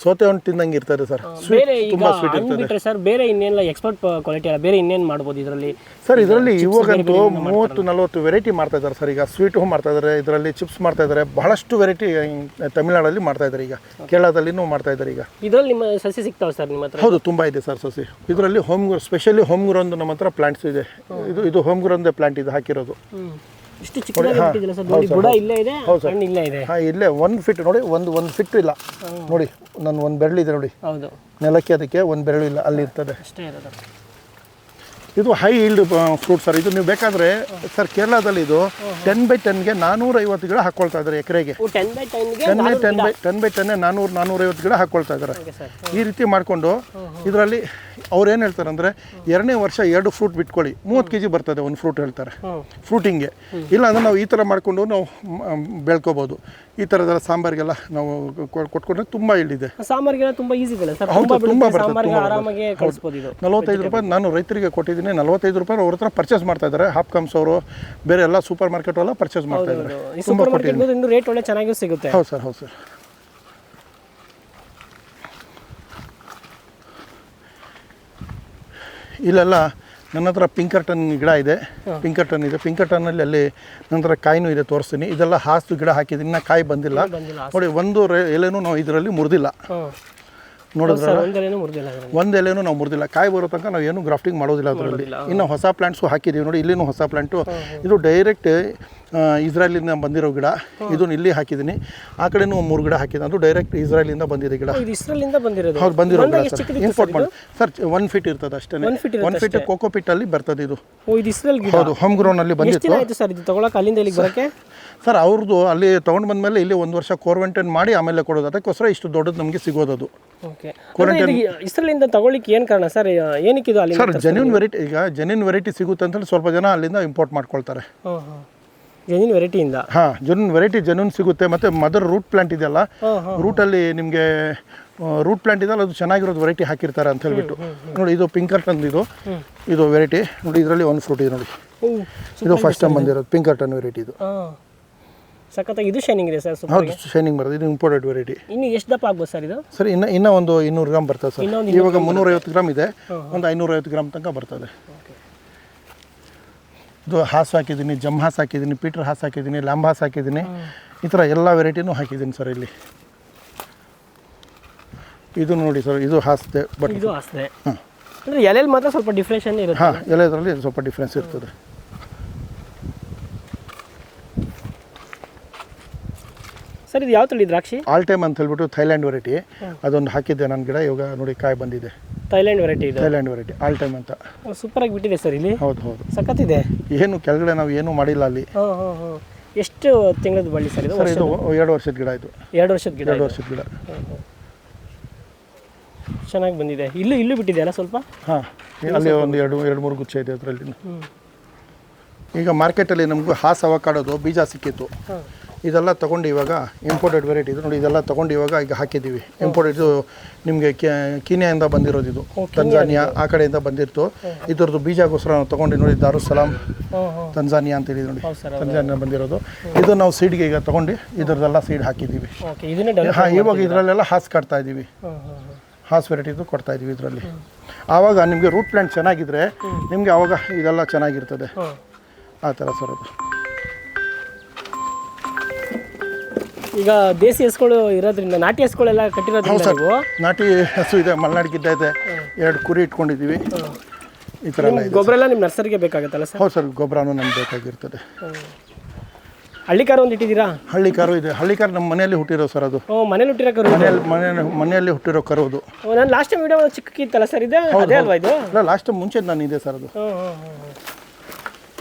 Speaker 1: ಸೋತೆ ಹಣ್ಣು ತಿಂದಂಗೆ ಇರ್ತದೆ ಸರ್.
Speaker 2: ಬೇರೆ ಈಗ
Speaker 1: ತುಂಬ ಸ್ವೀಟ್
Speaker 2: ಹಣ್ಣು ಬಿಟ್ರೆ ಸರ್ ಬೇರೆ ಇನ್ನೇನೆಲ್ಲ ಎಕ್ಸ್ಪರ್ಟ್ ಕ್ವಾಲಿಟಿ ಅಲ್ಲ ಬೇರೆ ಇನ್ನೇನು ಮಾಡ್ಬೋದು ಇದರಲ್ಲಿ?
Speaker 1: ಸರ್ ಇದರಲ್ಲಿ ಇವಾಗಂತೂ ಮೂವತ್ತು ನಲವತ್ತು ವೆರೈಟಿ ಮಾಡ್ತಾ ಇದ್ದಾರೆ ಸರ್. ಈಗ ಸ್ವೀಟು ಮಾಡ್ತಾ ಇದ್ದಾರೆ ಇದರಲ್ಲಿ ಚಿಪ್ಸ್ ಮಾಡ್ತಾ ಇದ್ದಾರೆ ಬಹಳಷ್ಟು ವೆರೈಟಿ ತಮಿಳ್ನಾಡಲ್ಲಿ ಮಾಡ್ತಾ ಇದ್ದಾರೆ ಈಗ. ಕೇರಳದಲ್ಲಿನೂ ಮಾಡ್ತಾ ಇದ್ದಾರೆ ಈಗ.
Speaker 2: ಇದರಲ್ಲಿ ನಿಮ್ಮ ಸಸಿ ಸಿಗ್ತಾವೆ ಸರ್ ನಿಮ್ಮ ಹತ್ರ?
Speaker 1: ಹೌದು ತುಂಬ ಇದೆ ಸರ್ ಸಸಿ. ಇದರಲ್ಲಿ ಹೋಮ್ ಸ್ಪೆಷಲಿ ಹೋಮ್ ಗ್ರೋಂದು ನಮ್ಮ ಹತ್ರ ಪ್ಲಾಂಟ್ಸ್ ಇದೆ. ಇದು ಇದು ಹೋಮ್ ಗ್ರೋಂದೇ ಪ್ಲಾಂಟ್ ಇದು ಹಾಕಿರೋದು.
Speaker 2: ಇಷ್ಟು ಚಿಕ್ಕದಾಗಿ ಸರ್. ನೋಡಿ ಬುಡ ಇಲ್ಲೇ ಇದೆ ಹಣ್ಣು ಇಲ್ಲೇ ಇದೆ.
Speaker 1: ಹಾಂ ಇಲ್ಲೇ ಒಂದು ಫಿಟ್ ನೋಡಿ ಒಂದು ಒಂದು ಫಿಟ್ ಇಲ್ಲ. ನೋಡಿ ನನ್ನ ಒಂದು ಬೆರಳಿದೆ ನೋಡಿ.
Speaker 2: ಹೌದು.
Speaker 1: ನೆಲಕ್ಕೆ ಅದಕ್ಕೆ ಒಂದು ಬೆರಳು ಇಲ್ಲ ಅಲ್ಲಿ ಇರ್ತದೆ.
Speaker 2: ಅಷ್ಟೇ ಇರೋದು.
Speaker 1: ಇದು ಹೈ ಈಲ್ಡ್ ಫ್ರೂಟ್ ಸರ್ ಇದು ನೀವು ಬೇಕಾದರೆ ಸರ್ ಕೇರಳದಲ್ಲಿ ಇದು ಟೆನ್ ಬೈ ಟೆನ್ಗೆ ನಾನೂರೈವತ್ತು ಐವತ್ತು ಗಿಡ ಹಾಕೊಳ್ತಾ ಇದ್ದಾರೆ ಎಕರೆಗೆ.
Speaker 2: Ten by
Speaker 1: ten by ten by ten ನಾನೂರು ಟೆನ್ನೇ ಐವತ್ತು ನಾನ್ನೂರೈವತ್ತು ಗಿಡ ಹಾಕೊಳ್ತಾ ಇದ್ದಾರೆ. ಈ ರೀತಿ ಮಾಡಿಕೊಂಡು ಇದರಲ್ಲಿ ಅವ್ರು ಏನು ಹೇಳ್ತಾರೆ ಅಂದರೆ ಎರಡನೇ ವರ್ಷ ಎರಡು ಫ್ರೂಟ್ ಬಿಟ್ಕೊಳ್ಳಿ. ಮೂವತ್ತು ಕೆ ಜಿ ಬರ್ತದೆ ಒಂದು ಫ್ರೂಟ್ ಹೇಳ್ತಾರೆ. ಫ್ರೂಟಿಂಗ್ ಇಲ್ಲ ಅಂದ್ರೆ ನಾವು ಈ ಥರ ಮಾಡಿಕೊಂಡು ನಾವು ಬೆಳ್ಕೋಬೋದು. ಈ ಥರದೆಲ್ಲ ಸಾಂಬಾರಿಗೆಲ್ಲ ನಾವು ಕೊಟ್ಕೊಂಡ್ರೆ ತುಂಬ ಇಲ್ಲಿದೆ
Speaker 2: ಸಾಂಬಾರಿಗೆಲ್ಲ ತುಂಬಾ ಈಸಿ
Speaker 1: ಹೌದು,
Speaker 2: ತುಂಬಾ
Speaker 1: ಬರ್ತದೆ, ನಲವತ್ತೈದು ರೂಪಾಯಿ ನಾನು ರೈತರಿಗೆ ಕೊಟ್ಟಿದ್ದೀನಿ ನಲವತ್ತೈದು ರೂಪಾಯಿ ಅವ್ರ ಹತ್ರ ಪರ್ಚೇಸ್ ಮಾಡ್ತಾ ಇದ್ದಾರೆ ಹಾಪ್ಕಮ್ಸ್ ಅವರು ಬೇರೆ ಎಲ್ಲ ಸೂಪರ್ ಮಾರ್ಕೆಟ್ ಎಲ್ಲ ಪರ್ಚೇಸ್ ಮಾಡ್ತಾ ಇದ್ದಾರೆ
Speaker 2: ಸೂಪರ್ ಮಾರ್ಕೆಟ್ ಇನ್ನು ರೇಟ್ ಒಳ್ಳೆ ಚೆನ್ನಾಗಿ ಸಿಗುತ್ತೆ.
Speaker 1: ಹೌದು ಸರ್ ಹೌದು ಸರ್. ಇಲ್ಲೆಲ್ಲ ನನ್ನ ಹತ್ರ ಪಿಂಕರ್ಟನ್ ಗಿಡ ಇದೆ. ಪಿಂಕರ್ಟನ್ ಇದೆ. ಪಿಂಕರ್ಟನ್ನಲ್ಲಿ ಅಲ್ಲಿ ನಂತರ ಕಾಯಿನೂ ಇದೆ ತೋರಿಸ್ತೀನಿ. ಇದೆಲ್ಲ ಹಾಸು ಗಿಡ ಹಾಕಿದ್ದೀನಿ. ಇನ್ನೂ ಕಾಯಿ ಬಂದಿಲ್ಲ. ನೋಡಿ ಒಂದು ಎಲೆನೂ ನಾವು ಇದರಲ್ಲಿ ಮುರಿದಿಲ್ಲ. ನೋಡಿದ್ರೆ ಒಂದು ಎಲೆನೂ ನಾವು ಮುರಿದಿಲ್ಲ. ಕಾಯಿ ಬರೋ ತನಕ ನಾವು ಏನು ಗ್ರಾಫ್ಟಿಂಗ್ ಮಾಡೋದಿಲ್ಲ ಅದರಲ್ಲಿ. ಇನ್ನು ಹೊಸ ಪ್ಲಾಂಟ್ಸು ಹಾಕಿದ್ದೀವಿ ನೋಡಿ ಇಲ್ಲಿನೂ ಹೊಸ ಪ್ಲಾಂಟು. ಇದು ಡೈರೆಕ್ಟ್ ಇಸ್ರಾಯಲಿಂದ ಬಂದಿರೋ ಗಿಡ. ಇದು ಇಲ್ಲಿ ಹಾಕಿದ್ದೀನಿ ಆ ಕಡೆನೂ ಮೂರು ಗಿಡ ಹಾಕಿದ್ದೀನಿ ಅದು ಡೈರೆಕ್ಟ್ ಇಸ್ರಾಯಲಿಂದ ಬಂದಿದೆ ಗಿಡ. ಹೌದು ಬಂದಿರೋ ಗಿಡ ಸರ್. ಇಂಪೋರ್ಟ್ ಮಾಡಿ. ಸರ್ ಒನ್ ಫೀಟ್ ಇರ್ತದೆ ಅಷ್ಟೇ. ಒನ್ ಫೀಟ್ ಕೋಕೋಪಿಟ್ ಅಲ್ಲಿ ಬರ್ತದೆ ಇದು.
Speaker 2: ಓ ಇದು ಇಸ್ರೇಲ್ ಗಿಡ?
Speaker 1: ಹೌದು ಹೋಮ್ ಗ್ರೌನ್
Speaker 2: ಅಲ್ಲಿ
Speaker 1: ಬಂದಿತ್ತು.
Speaker 2: ಸರ್ ಇದು ತಗೊಳಕ್ಕೆ ಅಲ್ಲಿಂದ ಇಲ್ಲಿಗೆ ಬರೋಕ್ಕೆ?
Speaker 1: ಸರ್ ಅವ್ರದ್ದು ಅಲ್ಲಿ ತೊಗೊಂಡು ಬಂದಮೇಲೆ ಇಲ್ಲಿ ಒಂದು ವರ್ಷ ಕೋರ್ವೆಂಟೈನ್ ಮಾಡಿ ಆಮೇಲೆ ಕೊಡೋದು. ಅದಕ್ಕೋಸ್ಕರ ಇಷ್ಟು ದೊಡ್ಡದು ನಮಗೆ ಸಿಗೋದು ಅದು
Speaker 2: ಓಕೆ. ಇಸ್ರೇಲಿಂದ ತಗೊಳ್ಳಿಕ್ಕೆ ಏನು ಕಾರಣ? ಸರ್ ಏನಕ್ಕೆ ಇದು ಅಲ್ಲಿ
Speaker 1: ಸರ್ ಜೆನ್ಯೂನ್ ವೆರೈಟಿ ಈಗ ಜೆನ್ಯೂನ್ ವೆರೈಟಿ ಸಿಗುತ್ತೆ ಅಂತ ಸ್ವಲ್ಪ ಜನ ಅಲ್ಲಿಂದ ಇಂಪೋರ್ಟ್ ಮಾಡ್ಕೊಳ್ತಾರೆ.
Speaker 2: ಜೆನ್ಯೂನ್ ವೆರೈಟಿಯಿಂದ
Speaker 1: ಹಾಂ ಜೆನ್ಯೂನ್ ವೆರೈಟಿ ಜೆನ್ಯೂನ್ ಸಿಗುತ್ತೆ. ಮತ್ತು ಮದರ್ ರೂಟ್ ಪ್ಲಾಂಟ್ ಇದೆಯಲ್ಲ ರೂಟಲ್ಲಿ ನಿಮಗೆ ರೂಟ್ ಪ್ಲಾಂಟ್ ಇದೆಯಲ್ಲ ಅದು ಚೆನ್ನಾಗಿರೋದು ವೆರೈಟಿ ಹಾಕಿರ್ತಾರೆ ಅಂತ ಹೇಳ್ಬಿಟ್ಟು. ನೋಡಿ ಇದು ಪಿಂಕರ್ಟನ್ ಇದು. ಇದು ವೆರೈಟಿ ನೋಡಿ ಇದರಲ್ಲಿ ಒಂದು ಫ್ರೂಟ್ ಇದೆ ನೋಡಿ. ಇದು ಫಸ್ಟ್ ಟೈಮ್ ಬಂದಿರೋದು ಪಿಂಕರ್ಟನ್ ವೆರೈಟಿ ಇದು.
Speaker 2: ಸಖತ್ತಾಗಿ ಇದು ಶೈನಿಂಗ್ ಇದೆ ಸರ್ ಸೂಪರ್
Speaker 1: ಹೌದು ಶೈನಿಂಗ್ ಬರೋದು ಇದು ಇಂಪೋರ್ಟೆಡ್ ವೆರೈಟಿ
Speaker 2: ಇನ್ನು ಎಷ್ಟು ದಪ್ಪ ಆಗ್ಬೋದು ಸರ್ ಇದು?
Speaker 1: ಸರ್ ಇನ್ನು ಇನ್ನೂ ಒಂದು ಇನ್ನೂರು ಗ್ರಾಮ್ ಬರ್ತದೆ ಸರ್
Speaker 2: ಇನ್ನೊಂದು
Speaker 1: ಇವಾಗ ಮುನ್ನೂರೈವತ್ತು ಗ್ರಾಮ್ ಇದೆ. ಒಂದು ಐನೂರೈವತ್ತು ಗ್ರಾಮ್ ತನಕ ಬರ್ತದೆ. ಇದು ಹಾಸು ಹಾಕಿದ್ದೀನಿ ಜಮ್ ಹಾಸು ಹಾಕಿದ್ದೀನಿ ಪೀಟರ್ ಹಾಸು ಹಾಕಿದ್ದೀನಿ ಲ್ಯಾಂಬ್ ಹಾಸ್ ಹಾಕಿದ್ದೀನಿ. ಈ ಥರ ಎಲ್ಲ ವೆರೈಟಿನೂ ಹಾಕಿದ್ದೀನಿ ಸರ್ ಇಲ್ಲಿ. ಇದು ನೋಡಿ ಸರ್ ಇದು ಹಾಸ್ದೆ ಬಟ್
Speaker 2: ಇದು ಹಾಸ್ದೆ. ಅಂದ್ರೆ ಎಲೆಯಲ್ಲಿ ಮಾತ್ರ ಸ್ವಲ್ಪ ಡಿಫ್ರೆನ್ಷನ್ ಇರುತ್ತೆ?
Speaker 1: ಹಾಂ ಎಲ್ಲದರಲ್ಲಿ ಸ್ವಲ್ಪ ಡಿಫ್ರೆನ್ಸ್ ಇರ್ತದೆ.
Speaker 2: ಸರ್ ಇದು ಯಾವ ತಳಿ ದ್ರಾಕ್ಷಿ?
Speaker 1: ಆಲ್ ಟೈಮ್ ಅಂತ ಹೇಳ್ಬಿಟ್ಟು ಥೈಲ್ಯಾಂಡ್ ವೆರೈಟಿ. ಅದೊಂದು ಹಾಕಿದ್ದೆ ನನ್ನ ಗಿಡ ಇವಾಗ ನೋಡಿ ಕಾಯಿ ಬಂದಿದೆ.
Speaker 2: ಥೈಲ್ಯಾಂಡ್ ವೆರೈಟಿ ಇದು?
Speaker 1: ಥೈಲ್ಯಾಂಡ್ ವೆರೈಟಿ ಆಲ್ ಟೈಮ್ ಅಂತ
Speaker 2: ಸೂಪರ್ ಆಗಿ ಬಿಟ್ಟಿದೆ ಸರ್ ಇಲ್ಲಿ?
Speaker 1: ಹೌದು ಹೌದು.
Speaker 2: ಸಖತ್ತಿದೆ?
Speaker 1: ಏನು ಕೆಳಗಡೆ ನಾವು ಏನೂ ಮಾಡಿಲ್ಲ ಅಲ್ಲಿ.
Speaker 2: ಹಾಂ ಹಾಂ ಹಾಂ. ಎಷ್ಟು ತಿಂಗಳದ ಬಳ್ಳಿ ಸರ್ ಇದು?
Speaker 1: ಸರ್ ಇದು ಎರಡು ವರ್ಷದ ಗಿಡ ಇದು.
Speaker 2: ಎರಡು ವರ್ಷದ ಗಿಡ
Speaker 1: ಎರಡು ವರ್ಷದ ಗಿಡ.
Speaker 2: ಚೆನ್ನಾಗಿ ಬಂದಿದೆ. ಇಲ್ಲೂ ಇಲ್ಲೂ ಬಿಟ್ಟಿದೆಯಲ್ಲ ಸ್ವಲ್ಪ?
Speaker 1: ಹಾಂ ಅಲ್ಲಿ ಒಂದು ಎರಡು ಎರಡು ಮೂರು ಗುಚ್ಛ ಇದೆ ಅದರಲ್ಲಿ. ಈಗ ಮಾರ್ಕೆಟಲ್ಲಿ ನಮಗೂ ಹಾಸ್ ಅವಕಾಡೋದು ಬೀಜ ಸಿಕ್ಕಿತ್ತು.
Speaker 2: ಹಾಂ.
Speaker 1: ಇದೆಲ್ಲ ತೊಗೊಂಡು ಇವಾಗ ಇಂಪೋರ್ಟೆಡ್ ವೆರೈಟಿ ಇದು ನೋಡಿ ಇದೆಲ್ಲ ತೊಗೊಂಡು ಇವಾಗ ಈಗ ಹಾಕಿದ್ದೀವಿ. ಇಂಪೋರ್ಟೆಡ್ ಇದು ನಿಮಗೆ ಕೀನ್ಯಾಯಿಂದ ಬಂದಿರೋದು ಇದು. ತಂಜಾನಿಯಾ ಆ ಕಡೆಯಿಂದ ಬಂದಿತ್ತು ಇದ್ರದ್ದು ಬೀಜಗೋಸ್ಕರ ನಾವು ತೊಗೊಂಡು ನೋಡಿ ದಾರುಸಲಾಂ ತಂಜಾನಿಯಾ ಅಂತ ಹೇಳಿ ನೋಡಿ. ತಂಜಾನಿಯಾ ಬಂದಿರೋದು. ಇದು ನಾವು ಸೀಡ್ಗೆ ಈಗ ತೊಗೊಂಡು ಇದ್ರದ್ದೆಲ್ಲ ಸೀಡ್ ಹಾಕಿದ್ದೀವಿ. ಹಾಂ ಇವಾಗ ಇದರಲ್ಲೆಲ್ಲ ಹಾಸ್ ಕಟ್ತಾ ಇದ್ದೀವಿ. ಹಾಸ್ ವೆರೈಟಿದು ಕೊಡ್ತಾ ಇದ್ದೀವಿ ಇದರಲ್ಲಿ. ಆವಾಗ ನಿಮಗೆ ರೂಟ್ ಪ್ಲಾಂಟ್ ಚೆನ್ನಾಗಿದ್ರೆ ನಿಮಗೆ ಆವಾಗ ಇದೆಲ್ಲ ಚೆನ್ನಾಗಿರ್ತದೆ. ಆ ಥರ ಸರ್ ಅದು.
Speaker 2: ಈಗ ದೇಸಿ ಹಸುಗಳು ಇರೋದ್ರಿಂದ ನಾಟಿ ಹಸುಗಳೆಲ್ಲ ಕಟ್ಟಿರೋದ್ರಿಂದ ನೀವು?
Speaker 1: ನಾಟಿ ಹಸು ಇದೆ ಮಲ್ನಾಡಿ ಗಿಡ್ಡ ಇದೆ. ಎರಡು ಕುರಿ ಇಟ್ಕೊಂಡಿದ್ದೀವಿ. ಈ ಥರ ಎಲ್ಲ ಇದೆ
Speaker 2: ಗೊಬ್ಬರ ಎಲ್ಲ ನಿಮ್ಮ ನರ್ಸರಿಗೆ ಬೇಕಾಗುತ್ತಲ್ಲ ಸರ್?
Speaker 1: ಹೌದು ಸರ್ ಗೊಬ್ಬರನೂ ನಮ್ಗೆ ಬೇಕಾಗಿರ್ತದೆ.
Speaker 2: ಹಳ್ಳಿ ಕಾರು ಒಂದು ಇಟ್ಟಿದ್ದೀರಾ?
Speaker 1: ಹಳ್ಳಿ ಕಾರು ಇದೆ. ಹಳ್ಳಿ ಕಾರು ನಮ್ಮ ಮನೆಯಲ್ಲಿ ಹುಟ್ಟಿರೋ ಸರ್ ಅದು.
Speaker 2: ಓ ಮನೇಲಿ ಹುಟ್ಟಿರೋ ಕರು
Speaker 1: ಮನೆಯಲ್ಲಿ ಮನೆ ಮನೆಯಲ್ಲಿ ಹುಟ್ಟಿರೋ ಕರು ಅದು.
Speaker 2: ನಾನು ಲಾಸ್ಟ್ ಟೈಮ್ ವಿಡಿಯೋ ಚಿಕ್ಕಕ್ಕಿತ್ತಲ್ಲ ಸರ್ ಇದೆ? ಅದೇ ಅಲ್ವಾ ಇದು?
Speaker 1: ಇಲ್ಲ ಲಾಸ್ಟ್ ಮುಂಚೆ ನಾನು ಇದೆ ಸರ್ ಅದು.
Speaker 2: ಹ್ಞೂ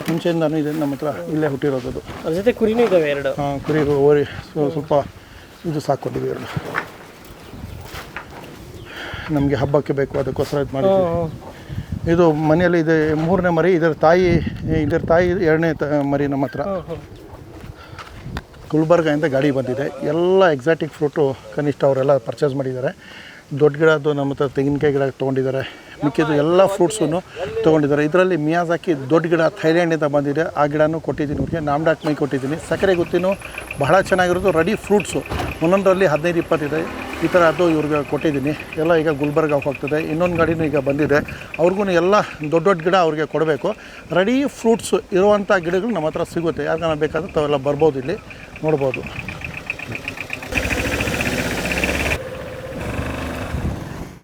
Speaker 1: ಮುಂಚೆಯಿಂದಾನು ಇದೆ ನಮ್ಮ ಹತ್ರ ಇಲ್ಲೇ ಹುಟ್ಟಿರೋದು ಅದು
Speaker 2: ಅದ್ರ ಜೊತೆ ಕುರಿನೂ ಇದಾವೆ ಎರಡು.
Speaker 1: ಹಾಂ ಕುರಿ ಓರಿ ಸ್ವ- ಸ್ವಲ್ಪ ಇದು ಸಾಕೊಂಡಿದ್ದೀವಿ ಎರಡು. ನಮಗೆ ಹಬ್ಬಕ್ಕೆ ಬೇಕು ಅದಕ್ಕೋಸ್ಕರ ಇದು
Speaker 2: ಮಾಡಿ
Speaker 1: ಇದು ಮನೆಯಲ್ಲಿ ಇದೆ ಮೂರನೇ ಮರಿ ಇದರ ತಾಯಿ ಇದರ ತಾಯಿ ಎರಡನೇ ತ ಮರಿ ನಮ್ಮ ಹತ್ರ. ಗುಲ್ಬರ್ಗದಿಂದ ಗಾಡಿ ಬಂದಿದೆ. ಎಲ್ಲ ಎಕ್ಸಾಟಿಕ್ ಫ್ರೂಟು ಕನಿಷ್ಠ ಅವರೆಲ್ಲ ಪರ್ಚೇಸ್ ಮಾಡಿದ್ದಾರೆ. ದೊಡ್ಡ ಗಿಡದ್ದು ನಮ್ಮ ಹತ್ರ ತೆಂಗಿನಕಾಯಿ ಗಿಡ ತೊಗೊಂಡಿದ್ದಾರೆ. ಮಿಕ್ಕಿದ್ದು ಎಲ್ಲ ಫ್ರೂಟ್ಸನ್ನು ತೊಗೊಂಡಿದ್ದಾರೆ. ಇದರಲ್ಲಿ ಮಿಯಾಜಾಕಿ ದೊಡ್ಡ ಗಿಡ ಥೈಲ್ಯಾಂಡಿಂದ ಬಂದಿದೆ. ಆ ಗಿಡನೂ ಕೊಟ್ಟಿದ್ದೀನಿ ಅವ್ರಿಗೆ ನಾಮ್ಡಾಕ್ ಮೈ ಕೊಟ್ಟಿದ್ದೀನಿ. ಸಕ್ಕರೆ ಗೊತ್ತಿನೂ ಬಹಳ ಚೆನ್ನಾಗಿರೋದು. Ready fruits. ಒಂದೊಂದರಲ್ಲಿ ಹದಿನೈದು, ಇಪ್ಪತ್ತಿದೆ. ಈ ಥರ ಅದು ಇವ್ರಿಗೆ ಕೊಟ್ಟಿದ್ದೀನಿ. ಎಲ್ಲ ಈಗ ಗುಲ್ಬರ್ಗ ಹೋಗ್ತದೆ. ಇನ್ನೊಂದು ಗಾಡಿನೂ ಈಗ ಬಂದಿದೆ. ಅವ್ರಿಗೂ ಎಲ್ಲ ದೊಡ್ಡ ದೊಡ್ಡ ಗಿಡ ಅವ್ರಿಗೆ ಕೊಡಬೇಕು. ರೆಡಿ ಫ್ರೂಟ್ಸ್ ಇರುವಂಥ ಗಿಡಗಳು ನಮ್ಮ ಹತ್ರ ಸಿಗುತ್ತೆ. ಯಾರಿಗಾನ ಬೇಕಾದ್ರೆ ತಾವೆಲ್ಲ ಬರ್ಬೋದು ಇಲ್ಲಿ. ನೋಡ್ಬೋದು.